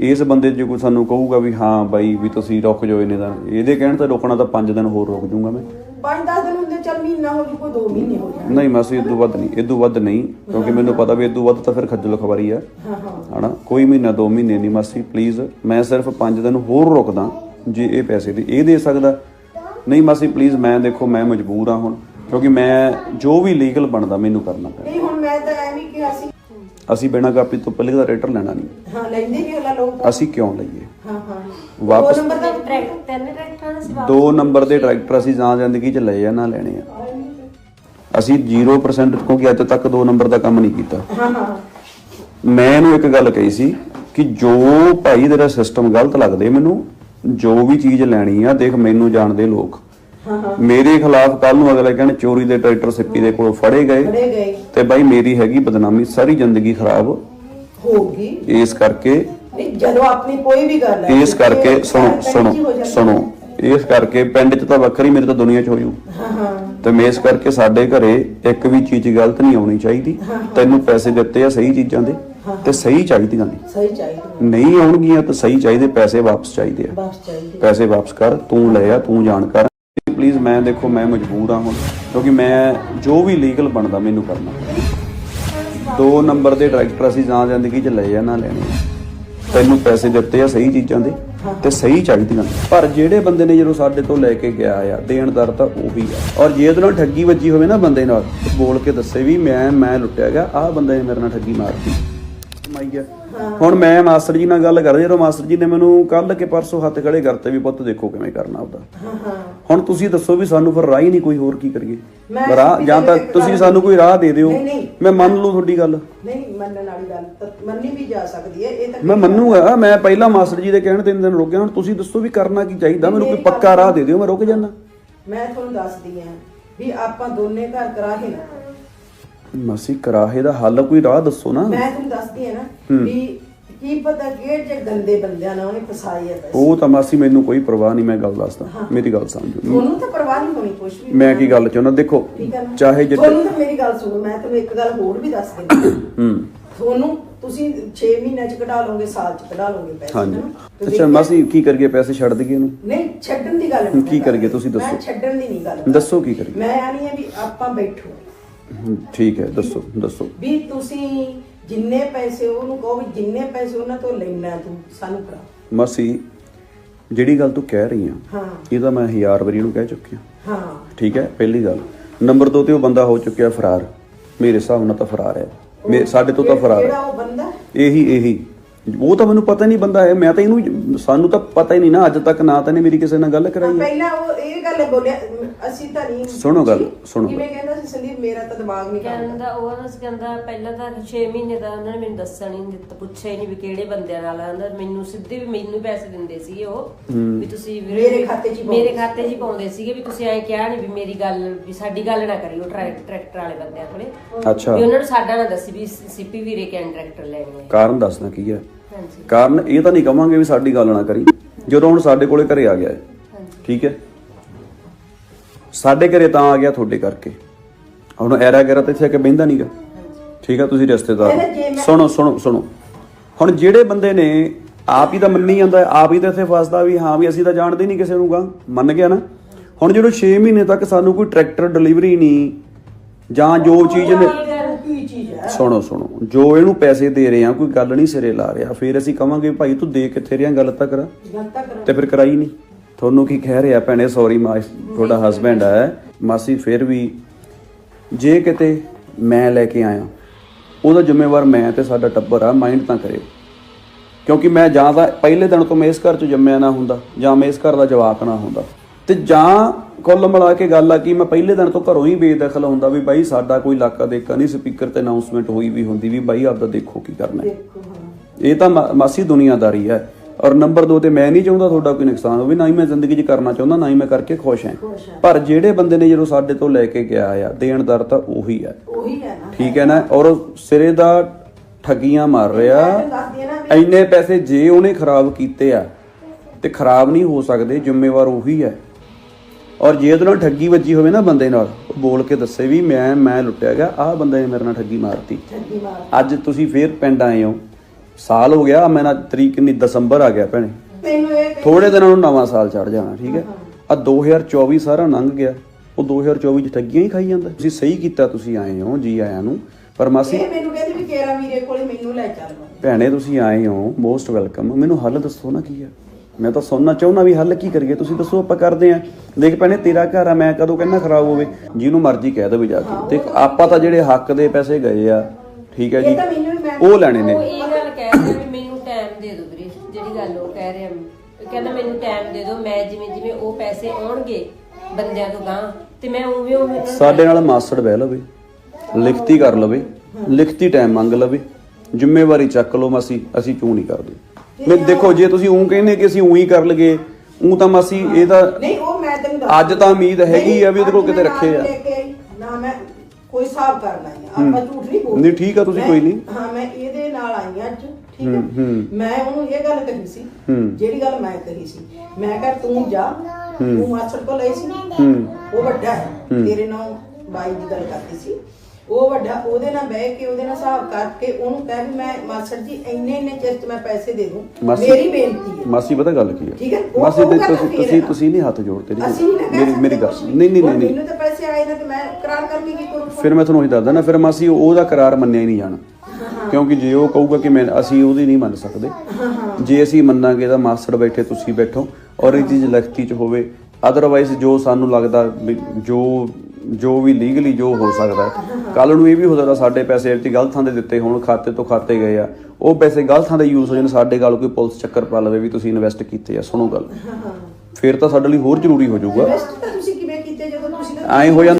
ਇਸ ਬੰਦੇ ਜੇ ਕੋਈ ਸਾਨੂੰ ਕਹੂਗਾ ਵੀ ਹਾਂ ਬਾਈ ਵੀ ਤੁਸੀਂ ਰੁਕ ਜਾਓ ਇਹਨੇ ਦਾ ਇਹਦੇ ਕਹਿਣ ਤੇ ਰੁਕਣਾ ਤਾਂ 5 ਦਿਨ ਹੋਰ ਰੁਕ ਜਾਊਗਾ ਮੈਂ। 5-10 ਦਿਨ ਹੁੰਦੇ ਚੱਲ ਮਹੀਨਾ ਹੋ ਜੂ ਕੋਈ 2 ਮਹੀਨੇ ਹੋ ਜਾਣ। ਨਹੀਂ ਮਾਸੀ ਇਦੋਂ ਵੱਧ ਨਹੀਂ ਇਦੋਂ ਵੱਧ ਨਹੀਂ ਕਿਉਂਕਿ ਮੈਨੂੰ ਪਤਾ ਵੀ ਇਦੋਂ ਵੱਧ ਤਾਂ ਫਿਰ ਖੱਜਲ ਖਵਾਰੀ ਆ। ਹਾਂ ਹਾਂ। ਹਨਾ? ਕੋਈ ਮਹੀਨਾ 2 ਮਹੀਨੇ ਨਹੀਂ ਮਾਸੀ ਪਲੀਜ਼ ਮੈਂ ਸਿਰਫ 5 ਦਿਨ ਹੋਰ ਰੁਕਦਾ ਜੇ ਇਹ ਪੈਸੇ ਦੇ ਇਹ ਦੇ ਸਕਦਾ। ਨਹੀਂ ਮਾਸੀ ਪਲੀਜ਼ ਮੈਂ ਦੇਖੋ ਮੈਂ ਮਜਬੂਰ ਆ ਹੁਣ ਕਿਉਂਕਿ ਮੈਂ ਜੋ ਵੀ ਲੀਗਲ ਬਣਦਾ ਮੈਨੂੰ ਕਰਨਾ ਪੈਣਾ। ਨਹੀਂ ਹੁਣ ਮੈਂ ਤਾਂ ਐਵੇਂ ਕਿਹਾ ਸੀ ਅਸੀਂ ਬਿਨਾਂ ਕਾਪੀ ਤੋਂ ਪਹਿਲੇ ਦਾ ਰੇਟਰ ਲੈਣਾ ਨਹੀਂ। ਹਾਂ ਲੈਂਦੇ ਵੀ ਅਗਲਾ ਲੋਕ ਅਸੀਂ ਕਿਉਂ ਲਈਏ? ਹਾਂ ਹਾਂ। ਵਾਪਸ ਦੋ ਨੰਬਰ ਦਾ ਟਰੈਕਟਰ ਤਿੰਨ ਟਰੈਕਟਰਾਂ ਦਾ ਸੀ ਵਾਪਸ। ਦੋ ਨੰਬਰ ਦੇ ਟਰੈਕਟਰ ਅਸੀਂ ਜਾਂ ਜ਼ਿੰਦਗੀ 'ਚ ਲਏ ਆ ਨਾ ਲੈਣੇ ਆ। ਅਸੀਂ 0% ਕਿਉਂਕਿ ਅੱਜ ਤੱਕ ਦੋ ਨੰਬਰ ਦਾ ਕੰਮ ਨਹੀਂ ਕੀਤਾ। ਹਾਂ ਹਾਂ। ਮੈਂ ਇਹਨੂੰ ਇੱਕ ਗੱਲ ਕਹੀ ਸੀ ਕਿ ਜੋ ਭਾਈ ਤੇਰਾ ਸਿਸਟਮ ਗਲਤ ਲੱਗਦੇ ਮੈਨੂੰ ਜੋ ਵੀ ਚੀਜ਼ ਲੈਣੀ ਆ ਦੇਖ ਮੈਨੂੰ ਜਾਣਦੇ ਲੋਕ। ਮੇਰੇ ਖਿਲਾਫ ਕੱਲ ਨੂੰ ਅਗਲੇ ਕਹਿਣ ਚੋਰੀ ਦੇ ਟਰੈਕਟਰ ਸਿੱਪੀ ਦੇ ਕੋਲ ਫੜੇ ਗਏ ਫੜੇ ਗਏ। ਤੇ ਬਾਈ ਮੇਰੀ ਹੈਗੀ ਬਦਨਾਮੀ ਸਾਰੀ ਜ਼ਿੰਦਗੀ ਖਰਾਬ ਹੋਗੀ ਇਸ ਕਰਕੇ ਨਹੀਂ ਜਦੋਂ ਆਪਣੀ ਕੋਈ ਵੀ ਗੱਲ ਹੈ ਇਸ ਕਰਕੇ ਸੁਣੋ ਸੁਣੋ। ਸੁਣੋ ਇਸ ਕਰਕੇ ਪਿੰਡ 'ਚ ਤਾਂ ਵੱਖਰੀ ਮੇਰੇ ਤਾਂ ਦੁਨੀਆ 'ਚ ਹੋ ਜੂ। ਹਾਂ ਹਾਂ। ਤੇ ਮੈਂ ਇਸ ਕਰਕੇ ਸਾਡੇ ਘਰੇ ਇੱਕ ਵੀ ਚੀਜ਼ ਗਲਤ ਨਹੀਂ ਆਉਣੀ ਚਾਹੀਦੀ। ਤੈਨੂੰ ਪੈਸੇ ਦਿੱਤੇ ਆ ਸਹੀ ਚੀਜ਼ਾਂ ਦੇ ਤੇ ਸਹੀ ਚਾਹੀਦੀਆਂ ਨੇ। ਸਹੀ ਚਾਹੀਦਾ ਨਹੀਂ ਆਉਣਗੀਆਂ ਤਾਂ ਸਹੀ ਚਾਹੀਦੇ ਪੈਸੇ ਵਾਪਸ ਚਾਹੀਦੇ ਆ। ਬਸ ਚਾਹੀਦੀ ਪੈਸੇ ਵਾਪਸ ਕਰ ਤੂੰ ਲੈ ਆ ਤੂੰ ਜਾਣ ਕਰ। ਮੈਂ ਦੇਖੋ, ਮੈਂ ਮਜਬੂਰ ਆ ਹੁਣ, ਕਿਉਂਕਿ ਮੈਂ ਜੋ ਵੀ ਲੀਗਲ ਬਣਦਾ ਮੈਨੂੰ ਕਰਨਾ। ਦੋ ਨੰਬਰ ਦੇ ਡਾਇਰੈਕਟਰ ਅਸੀਂ ਜਾਂ ਜ਼ਿੰਦਗੀ 'ਚ ਲਏ ਆ, ਨਾ ਲੈਣੇ ਤੈਨੂੰ ਪੈਸੇ ਦਿੱਤੇ ਆ ਸਹੀ ਚੀਜ਼ਾਂ ਦੇ ਤੇ ਸਹੀ ਚਾਹੀਦੀਆਂ। ਪਰ ਜਿਹੜੇ ਬੰਦੇ ਨੇ ਜਦੋਂ ਸਾਡੇ ਤੋਂ ਲੈ ਕੇ ਗਿਆ ਆ ਦੇਣਦਾਰ ਤਾਂ ਉਹੀ ਆ। ਔਰ ਜੇ ਉਹਦੇ ਨਾਲ ਠੱਗੀ ਵੱਜੀ ਹੋਵੇ ਨਾ ਬੰਦੇ ਨਾਲ ਬੋਲ ਕੇ ਦੱਸੇ ਵੀ ਮੈਂ ਮੈਂ ਲੁੱਟਿਆ ਗਿਆ, ਆਹ ਬੰਦੇ ਨੇ ਮੇਰੇ ਨਾਲ ਠੱਗੀ ਮਾਰਤੀ। ਕਮਾਈ ਗਿਆ ਹੁਣ ਮੈਂ ਮਾਸਟਰ ਜੀ ਨਾਲ ਗੱਲ ਕਰ ਰਿਹਾ, ਜਦੋਂ ਮਾਸਟਰ ਜੀ ਨੇ ਮੈਨੂੰ ਕੱਲ ਕੇ ਪਰਸੋਂ ਹੱਥ ਖੜੇ ਕਰਤੇ ਵੀ ਪੁੱਤ ਦੇਖੋ ਕਿਵੇਂ ਕਰਨਾ ਉਹਦਾ। ਹੁਣ ਤੁਸੀਂ ਦੱਸੋ ਵੀ ਸਾਨੂੰ ਫਿਰ ਰਾਹ ਹੀ ਨਹੀਂ ਕੋਈ ਹੋਰ ਕੀ ਕਰੀਏ? ਮੈਂ ਰਾਹ ਜਾਂ ਤਾਂ ਗੱਲ ਤੁਸੀਂ। ਸਾਨੂੰ ਕੋਈ ਰਾਹ ਦੇ ਦਿਓ। ਨਹੀਂ, ਨਹੀਂ। ਮੈਂ ਮੰਨ ਲੂ ਤੁਹਾਡੀ ਗੱਲ। ਨਹੀਂ ਮੰਨਣ ਵਾਲੀ ਗੱਲ ਤਾਂ ਮੰਨੀ ਵੀ ਜਾ ਸਕਦੀ ਹੈ ਇਹ ਤਾਂ ਮੈਂ ਮੰਨੂਗਾ ਮੈਂ ਪਹਿਲਾਂ ਮਾਸਟਰ ਜੀ ਦੇ ਕਹਿਣ ਤਿੰਨ ਦਿਨ ਰੁਕ ਗਿਆ ਹੁਣ ਤੁਸੀਂ ਦੱਸੋ ਵੀ ਕਰਨਾ ਕੀ ਚਾਹੀਦਾ ਮੈਨੂੰ ਕੋਈ ਪੱਕਾ ਰਾਹ ਦੇ ਦਿਓ ਮੈਂ ਰੁਕ ਜਾਣਾ ਮੈਂ ਤੁਹਾਨੂੰ ਦੱਸਦੀ ਆ ਵੀ ਆਪਾਂ ਦੋਨੇ ਘਰ ਕਰਾਹੇ ਨਾ। ਮਾਸੀ ਕਰਾਹੇ ਦਾ ਹੱਲ ਕੋਈ ਰਾਹ ਦੱਸੋ ਨਾ। ਮੈਂ ਤੁਹਾਨੂੰ ਦੱਸਦੀ ਆ ਨਾ ਵੀ ਕੀ ਪਤਾ ਕਿਹੜੇ ਜੇ ਗੰਦੇ ਬੰਦਿਆਂ ਨਾਲ ਉਹਨੇ ਫਸਾਈ ਹੈ ਪੈਸੇ। ਉਹ ਤਾਂ ਮਾਸੀ ਮੈਨੂੰ ਕੋਈ ਪਰਵਾਹ ਨਹੀਂ ਮੈਂ ਗੱਲ ਦੱਸਦਾ। ਮੇਰੀ ਗੱਲ ਸਮਝੋ ਤੁਹਾਨੂੰ ਤਾਂ ਪਰਵਾਹ ਨਹੀਂ ਹੋਣੀ ਕੁਛ ਵੀ। ਮੈਂ ਕੀ ਗੱਲ ਚਾਹੁੰਦਾ ਦੇਖੋ? ਚਾਹੇ ਜਿੱਥੇ ਤੁਹਾਨੂੰ ਤਾਂ ਮੇਰੀ ਗੱਲ ਸੁਣੋ ਮੈਂ ਤੁਹਾਨੂੰ ਇੱਕ ਗੱਲ ਹੋਰ ਵੀ ਦੱਸ ਦਿੰਦੀ ਹਾਂ। ਤੁਹਾਨੂੰ ਤੁਸੀਂ 6 ਮਹੀਨਿਆਂ ਚ ਕਢਾ ਲਓਗੇ ਸਾਲ ਚ ਕਢਾ ਲਓਗੇ ਪੈਸੇ ਹਾਂਜੀ। ਅੱਛਾ ਮਾਸੀ ਕੀ ਕਰੀਏ? ਪੈਸੇ ਛੱਡ ਦਈਏ ਇਹਨੂੰ? ਨਹੀਂ ਛੱਡਣ ਦੀ ਗੱਲ ਹੁਣ ਕੀ ਨਹੀਂ ਕਰੀਏ? ਤੁਸੀਂ ਦੱਸੋ। ਮੈਂ ਛੱਡਣ ਦੀ ਨਹੀਂ ਗੱਲ ਦੱਸੋ ਕੀ ਕਰੀਏ? ਮੈਂ ਆਨੀ ਹੈ ਵੀ ਆਪਾਂ ਬੈਠੋ। ਠੀਕ ਹੈ ਦੱਸੋ ਦੱਸੋ। ਵੀ ਤੁਸੀਂ ਜਿੰਨੇ ਪੈਸੇ ਉਹਨੂੰ ਕਹੋ ਵੀ ਜਿੰਨੇ ਪੈਸੇ ਉਹਨਾਂ ਤੋਂ ਲੈਣਾ ਤੂੰ ਸਾਨੂੰ ਫੜਾ ਮਾਸੀ ਜਿਹੜੀ ਗੱਲ ਤੂੰ ਕਹਿ ਰਹੀ ਆ ਹਾਂ। ਇਹ ਤਾਂ ਮੈਂ ਹਜ਼ਾਰ ਵਾਰੀ ਉਹਨੂੰ ਕਹਿ ਚੁੱਕਿਆ ਹਾਂ। ਠੀਕ ਹੈ ਪਹਿਲੀ ਗੱਲ। ਨੰਬਰ 2 ਤੇ ਉਹ ਬੰਦਾ ਹੋ ਚੁੱਕਿਆ ਫਰਾਰ। ਮੇਰੇ ਹਿਸਾਬ ਨਾਲ ਤਾਂ ਫਰਾਰ ਹੈ। ਮੇ ਸਾਡੇ ਤੋਂ ਤਾਂ ਫਰਾਰ ਹੈ। ਉਹ ਬੰਦਾ? ਇਹੀ ਇਹੀ। ਉਹ ਤਾਂ ਮੈਨੂੰ ਪਤਾ ਨਹੀਂ ਬੰਦਾ ਹੈ ਮੈਂ ਤਾਂ ਇਹਨੂੰ ਸਾਨੂੰ ਤਾਂ ਪਤਾ ਹੀ ਨਹੀਂ ਨਾ ਅੱਜ ਤੱਕ ਨਾ ਤਾਂ ਨੇ ਮੇਰੀ ਕਿਸੇ ਨਾਲ ਗੱਲ ਕਰਾਈ ਹੈ। ਪਹਿਲਾਂ ਉਹ ਇਹ ਗੱਲ ਬੋਲਿਆ ਅਸੀਂ ਤਾਂ ਨਹੀਂ ਸੁਣੋ ਗੱਲ, ਸੁਣੋ ਕਿਵੇਂ ਕਹਿੰਦਾ ਸੀ ਸੰਦੀਪ ਮੇਰਾ ਤਾਂ ਦਿਮਾਗ ਨਹੀਂ ਕੰਮ ਕਹਿੰਦਾ ਉਹ ਨਾ ਕਹਿੰਦਾ ਪਹਿਲਾਂ ਤਾਂ 6 ਮਹੀਨੇ ਦਾ ਉਹਨਾਂ ਨੇ ਮੈਨੂੰ ਦੱਸਣ ਹੀ ਨਹੀਂ ਦਿੱਤਾ ਪੁੱਛਿਆ ਹੀ ਨਹੀਂ ਵੀ ਕਿਹੜੇ ਬੰਦਿਆਂ ਨਾਲ ਆਂਦਾ ਮੈਨੂੰ ਸਿੱਧੇ ਵੀ ਮੈਨੂੰ ਪੈਸੇ ਦਿੰਦੇ ਸੀਗੇ ਉਹ ਵੀ ਤੁਸੀਂ ਵੀਰੇ- ਮੇਰੇ ਖਾਤੇ 'ਚ ਹੀ ਮੇਰੇ ਪਾਉਂਦੇ ਖਾਤੇ 'ਚ ਹੀ ਪਾਉਂਦੇ ਸੀਗੇ ਵੀ ਤੁਸੀਂ ਐਂ ਕਿਹਾ ਨਹੀਂ ਵੀ ਮੇਰੀ ਗੱਲ ਵੀ ਸਾਡੀ ਗੱਲ ਨਾ ਕਰਿਓ ਟਰੈਕ- ਟਰੈਕਟਰ ਵਾਲੇ ਬੰਦਿਆਂ ਕੋਲੇ। ਅੱਛਾ। ਵੀ ਉਹਨਾਂ ਨੂੰ ਸਾਡਾ ਨਾ ਦੱਸੀ ਵੀ ਸੀਪੀ ਵੀਰੇ ਕਿਹਨ ਟਰੈਕਟਰ ਲੈਣੇ ਆ। ਕਾਰਨ ਦੱਸਣਾ ਕੀ ਹੈ? ਕਾਰਨ ਇਹ ਤਾਂ ਨਹੀਂ ਕਵਾਂਗੇ ਵੀ ਸਾਡੀ ਗੱਲ ਨਾ ਕਰੀ। ਜਦੋਂ ਹੁਣ ਸਾਡੇ ਕੋਲੇ ਘਰੇ ਆ ਗਿਆ ਹੈ ਠੀਕ ਹੈ? ਸਾਡੇ ਘਰੇ ਤਾਂ ਆ ਗਿਆ ਤੁਹਾਡੇ ਕਰਕੇ। ਹੁਣ ਐਰਾ ਗੈਰਾ ਤੇ ਇੱਥੇ ਆ ਕੇ ਬਹਿੰਦਾ ਨਹੀਂਗਾ ਠੀਕ ਹੈ ਤੁਸੀਂ ਰਿਸ਼ਤੇਦਾਰ ਹੋ। ਸੁਣੋ ਸੁਣੋ ਸੁਣੋ। ਹੁਣ ਜਿਹੜੇ ਬੰਦੇ ਨੇ ਆਪ ਹੀ ਤਾਂ ਮੰਨੀ ਜਾਂਦਾ ਹੈ, ਆਪ ਹੀ ਤਾਂ ਇੱਥੇ ਫਸਦਾ ਵੀ ਹਾਂ ਵੀ ਅਸੀਂ ਤਾਂ ਜਾਣਦੇ ਨਹੀਂ ਕਿਸੇ ਨੂੰ ਗਾ। ਮੰਨ ਗਿਆ ਨਾ? ਹੁਣ ਜਦੋਂ 6 ਮਹੀਨੇ ਤੱਕ ਸਾਨੂੰ ਕੋਈ ਟਰੈਕਟਰ ਡਿਲੀਵਰੀ ਨਹੀਂ ਜਾਂ ਜੋ ਚੀਜ਼ ਨੇ ਹੈ ਸੁਣੋ ਸੁਣੋ। ਜੋ ਇਹਨੂੰ ਪੈਸੇ ਦੇ ਰਹੇ ਆ ਕੋਈ ਗੱਲ ਨਹੀਂ ਸਿਰੇ ਲਾ ਰਿਹਾ। ਫਿਰ ਅਸੀਂ ਕਵਾਂਗੇ ਭਾਈ ਤੂੰ ਦੇ ਕਿੱਥੇ ਰਿਆਂ ਗੱਲ ਤਾਂ ਕਰ। ਗੱਲ ਤਾਂ ਕਰੋ। ਤੇ ਫਿਰ ਕਰਾਈ ਨਹੀਂ। ਤੁਹਾਨੂੰ ਕੀ ਕਹਿ ਰਿਹਾ ਭੈਣੇ? ਸੌਰੀ ਮਾ ਤੁਹਾਡਾ ਹਸਬੈਂਡ ਹੈ ਮਾਸੀ ਫਿਰ ਵੀ ਜੇ ਕਿਤੇ ਮੈਂ ਲੈ ਕੇ ਆਇਆ ਉਹਦਾ ਜ਼ਿੰਮੇਵਾਰ ਮੈਂ ਤੇ ਸਾਡਾ ਟੱਬਰ ਆ ਮਾਈਂਡ ਤਾਂ ਕਰਿਓ। ਕਿਉਂਕਿ ਮੈਂ ਜਾਂ ਤਾਂ ਪਹਿਲੇ ਦਿਨ ਤੋਂ ਮੈਂ ਇਸ ਘਰ 'ਚ ਜੰਮਿਆ ਨਾ ਹੁੰਦਾ ਜਾਂ ਮੈਂ ਇਸ ਘਰ ਦਾ ਜਵਾਕ ਨਾ ਹੁੰਦਾ। ਤੇ ਜਾਂ ਕੁੱਲ ਮਿਲਾ ਕੇ ਗੱਲ ਆ ਕਿ ਮੈਂ ਪਹਿਲੇ ਦਿਨ ਤੋਂ ਘਰੋਂ ਹੀ ਬੇਦਖਲ ਹੁੰਦਾ ਵੀ ਬਾਈ ਸਾਡਾ ਕੋਈ ਇਲਾਕਾ ਦੇਖਾ ਨਹੀਂ ਸਪੀਕਰ ਤੇ ਅਨਾਉਂਸਮੈਂਟ ਹੋਈ ਵੀ ਹੁੰਦੀ ਵੀ ਬਾਈ ਆਪਦਾ ਦੇਖੋ ਕੀ ਕਰਨਾ ਹੈ। ਇਹ ਤਾਂ ਮਾ- ਮਾਸੀ ਦੁਨੀਆਦਾਰੀ ਹੈ। ਔਰ ਨੰਬਰ 2 ਤੇ ਮੈਂ ਨਹੀਂ ਚਾਹੁੰਦਾ ਤੁਹਾਡਾ ਕੋਈ ਨੁਕਸਾਨ ਹੋਵੇ ਨਾ ਹੀ ਮੈਂ ਜ਼ਿੰਦਗੀ 'ਚ ਕਰਨਾ ਚਾਹੁੰਦਾ ਨਾ ਹੀ ਮੈਂ ਕਰਕੇ ਖੁਸ਼ ਹਾਂ। ਖੁਸ਼ ਹਾਂ। ਪਰ ਜਿਹੜੇ ਬੰਦੇ ਨੇ ਜਦੋਂ ਸਾਡੇ ਤੋਂ ਲੈ ਕੇ ਗਿਆ ਆ ਦੇਣਦਾਰ ਤਾਂ ਉਹੀ ਹੈ। ਉਹੀ ਹੈ ਨਾ। ਠੀਕ ਹੈ ਨਾ? ਔਰ ਉਹ ਸਿਰੇ ਦਾ ਠੱਗੀਆਂ ਮਾਰ ਰਿਹਾ। ਮੈਂ ਤੈਨੂੰ ਦੱਸਦੀ ਆ ਨਾ ਵੀ ਇੰਨੇ ਪੈਸੇ ਜੇ ਉਹਨੇ ਖਰਾਬ ਕੀਤੇ ਆ ਤੇ ਖਰਾਬ ਨਹੀਂ ਹੋ ਸਕਦੇ ਜ਼ਿੰਮੇਵਾਰ ਉਹੀ ਹੈ। ਔਰ ਜੇ ਉਹਦੇ ਨਾਲ ਠੱਗੀ ਵੱਜੀ ਹੋਵੇ ਨਾ ਬੰਦੇ ਨਾਲ ਉਹ ਬੋਲ ਕੇ ਦੱਸੇ ਵੀ ਮੈਂ ਮੈਂ ਲੁੱਟਿਆ ਗਿਆ ਆਹ ਬੰਦੇ ਨੇ ਮੇਰੇ ਨਾਲ ਠੱਗੀ ਮਾਰਤੀ। ਅੱਜ ਤੁਸੀਂ ਫੇਰ ਪਿੰਡ ਆਏ ਹੋ। ਸਾਲ ਹੋ ਗਿਆ ਮੈਂ ਨਾ ਤਰੀਕ ਕਿੰਨੀ ਦਸੰਬਰ ਆ ਗਿਆ ਭੈਣੇ। ਥੋੜੇ ਦਿਨਾਂ ਨੂੰ ਨਵਾਂ ਸਾਲ ਚੜ ਜਾਣਾ ਠੀਕ ਹੈ? ਆ 2024 ਸਾਰਾ ਲੰਘ ਗਿਆ। ਉਹ 2024 ਚ ਠੱਗੀਆਂ ਹੀ ਖਾਈ ਜਾਂਦਾ। ਤੁਸੀਂ ਸਹੀ ਕੀਤਾ ਤੁਸੀਂ ਆਏ ਹੋ ਜੀ ਆਇਆਂ ਨੂੰ। ਪਰ ਮਾਸੀ ਇਹ ਮੈਨੂੰ ਕਹਿੰਦੇ ਵੀ ਕੇਰਾ ਵੀਰੇ ਕੋਲੇ ਮੈਨੂੰ ਲੈ ਚੱਲ। ਭੈਣੇ ਤੁਸੀਂ ਆਏ ਹੋ ਮੋਸਟ ਵੈਲਕਮ। ਮੈਨੂੰ ਹੱਲ ਦੱਸੋ ਨਾ ਕੀ ਹੈ ਮੈਂ ਤਾਂ ਸੁਣਨਾ ਚਾਹੁੰਦਾ ਵੀ ਹੱਲ ਕੀ ਕਰੀਏ ਤੁਸੀਂ ਦੱਸੋ ਆਪਾਂ ਕਰਦੇ ਆਂ ਦੇਖ ਭੈਣੇ ਤੇਰਾ ਘਰ ਆ ਮੈਂ ਕਦੋਂ ਕਹਿੰਦਾ ਖਰਾਬ ਹੋਵੇ? ਜਿਹਨੂੰ ਮਰਜ਼ੀ ਕਹਿ ਦੇਵੇ ਜਾ ਕੇ। ਦੇਖ ਆਪਾਂ ਤਾਂ ਜਿਹੜੇ ਹੱਕ ਦੇ ਪੈਸੇ ਗਏ ਆ ਠੀਕ ਹੈ ਜੀ? ਤਾਂ ਵੀ ਉਹ ਲੈਣੇ ਨੇ। ਉਹ ਇਹ ਗੱਲ ਕਹਿ ਰਿਹਾ ਵੀ ਮੈਨੂੰ ਟਾਈਮ ਦੇ ਦਿਓ ਵੀਰੇ ਜਿਹੜੀ ਗੱਲ ਉਹ ਕਹਿ ਰਿਹਾ ਉਹ ਕਹਿੰਦਾ ਮੈਨੂੰ ਟਾਈਮ ਦੇ ਦਿਓ ਮੈਂ ਜਿਵੇਂ ਜਿਵੇਂ ਉਹ ਪੈਸੇ ਆਉਣਗੇ ਬੰਦਿਆਂ ਤੋਂ ਗਾਂ ਤੇ ਮੈਂ ਉਵੇਂ ਉਵੇਂ ਉਹਨਾਂ ਨੂੰ ਸਾਡੇ ਨਾਲ ਮਾਸੜ ਬਹਿ ਲਵੇ ਲਿਖਤੀ ਕਰ ਲਵੇ ਲਿਖਤੀ ਟਾਈਮ ਮੰਗ ਲਵੇ ਜ਼ਿੰਮੇਵਾਰੀ ਚੱਕ ਲਓ ਮਾਸੀ ਅਸੀਂ ਕਿਉਂ ਨਹੀਂ ਕਰਦੇ? ਮੈਂ ਦੇਖੋ ਜੇ ਤੁਸੀਂ ਉਂ ਕਹਿੰਦੇ ਕਿ ਅਸੀਂ ਉਂ ਹੀ ਕਰ ਲਗੇ ਉਂ ਤਾਂ ਮਾਸੀ ਇਹ ਤਾਂ ਨਹੀਂ ਉਹ ਮੈਂ ਤੈਨੂੰ ਦੱਸ ਅੱਜ ਤਾਂ ਉਮੀਦ ਹੈਗੀ ਆ ਵੀ ਉਹਦੇ ਕੋਲ ਕਿਤੇ ਰੱਖੇ ਆ। ਨਾ ਮੈਂ ਕੋਈ ਹਿਸਾਬ ਕਰਨਾ ਹੈ ਆਪਾਂ ਝੂਠ ਨਹੀਂ ਬੋਲਦੇ ਨਹੀਂ, ਠੀਕ ਆ, ਤੁਸੀਂ ਕੋਈ ਨਹੀਂ। ਹਾਂ ਮੈਂ ਇਹਦੇ ਨਾਲ ਆਈ ਅੱਜ ਠੀਕ ਹੂੰ। ਮੈਂ ਉਹਨੂੰ ਇਹ ਗੱਲ ਕਹੀ ਸੀ। ਜਿਹੜੀ ਗੱਲ ਮੈਂ ਕਹੀ ਸੀ ਮੈਂ ਕਿਹਾ ਤੂੰ ਜਾ ਹੂੰ। ਤੂੰ ਮਾਸਟਰ ਕੋਲ ਆਈ ਸੀ ਹੂੰ। ਉਹ ਵੱਡਾ ਹੈ ਹੂੰ। ਤੇਰੇ ਨਾਲ ਬਾਈ ਦੀ ਗੱਲ ਕਰਦੀ ਸੀ ਉਹ ਵੱਡਾ ਉਹਦੇ ਨਾਲ ਬਹਿ ਕੇ ਉਹਦੇ ਨਾਲ ਹਿਸਾਬ ਕਰਕੇ ਉਹਨੂੰ ਕਹਿ ਵੀ ਮੈਂ ਮਾਸਟਰ ਜੀ ਇੰਨੇ ਇੰਨੇ ਚਿਰ 'ਚ ਮੈਂ ਪੈਸੇ ਦੇ ਦੂੰ। ਮਾਸੀ- ਮੇਰੀ ਬੇਨਤੀ ਹੈ। ਮਾਸੀ ਪਤਾ ਗੱਲ ਕੀ ਠੀਕ ਹੈ, ਉਹ ਮਾਸੀ ਕਹੂਗਾ ਤੁਸੀਂ ਤਾਂ ਤੁਸੀਂ ਨਹੀਂ ਹੱਥ ਜੋੜਦੇ ਅਸੀਂ ਨਹੀਂ ਮੇਰੀ ਮੇਰੀ ਗੱਲ ਨਹੀਂ ਨਹੀਂ ਨਹੀਂ ਨਹੀਂ। ਮੈਨੂੰ ਤਾਂ ਪੈਸੇ ਆਏ ਨੇ ਤੇ ਮੈਂ ਕਰਾਰ ਕਰਕੇ ਕੀ ਕਰੂੰ ਫਿਰ ਮੈਂ ਤੁਹਾਨੂੰ ਉਹੀ ਦੱਸਦਾ ਨਾ ਫਿਰ ਮਾਸੀ ਉਹਦਾ ਕਰਾਰ ਮੰਨਿਆ ਹੀ ਨਹੀਂ ਜਾਣਾ। ਕਿਉਂਕਿ ਜੇ ਉਹ ਕਹੂਗਾ ਕਿ ਮੈਂ ਅਸੀਂ ਉਹਦੀ ਨਹੀਂ ਮੰਨ ਸਕਦੇ। ਜੇ ਅਸੀਂ ਮੰਨਾਂਗੇ ਤਾਂ ਮਾਸਟਰ ਬੈਠੇ ਤੁਸੀਂ ਬੈਠੋ। ਔਰ ਇਹ ਚੀਜ਼ ਲਿਖਤੀ ਚ ਹੋਵੇ ਅਦਰਵਾਈਜ਼ ਜੋ ਸਾਨੂੰ ਲੱਗਦਾ ਵੀ ਜੋ ਜੋ ਵੀ ਲੀਗਲੀ ਜੋ ਹੋ ਸਕਦਾ ਕੱਲ ਨੂੰ ਇਹ ਵੀ ਹੋ ਸਕਦਾ ਸਾਡੇ ਪੈਸੇ ਇੱਥੇ ਗਲਤ ਥਾਂ ਤੇ ਦਿੱਤੇ ਹੋਣ ਖਾਤੇ ਤੋਂ ਖਾਤੇ ਗਏ ਆ। ਉਹ ਪੈਸੇ ਗਲਤ ਥਾਂ ਤੇ ਯੂਜ਼ ਹੋ ਜਾਣ ਸਾਡੇ ਗੱਲ ਕੋਈ ਪੁਲਿਸ ਚੱਕਰ ਪਾ ਲਵੇ ਵੀ ਤੁਸੀਂ ਇਨਵੈਸਟ ਕੀਤੇ ਆ ਸੁਣੋ ਗੱਲ। ਫਿਰ ਤਾਂ ਸਾਡੇ ਲਈ ਹੋਰ ਜ਼ਰੂਰੀ ਹੋ ਜਾਊਗਾ। ਤੁਸੀਂ ਕਿਵੇਂ ਕੀਤੇ ਜਦੋਂ ਤੁਸੀਂ ਤਾਂ ਐਂ ਹੋ ਜਾਂਦਾ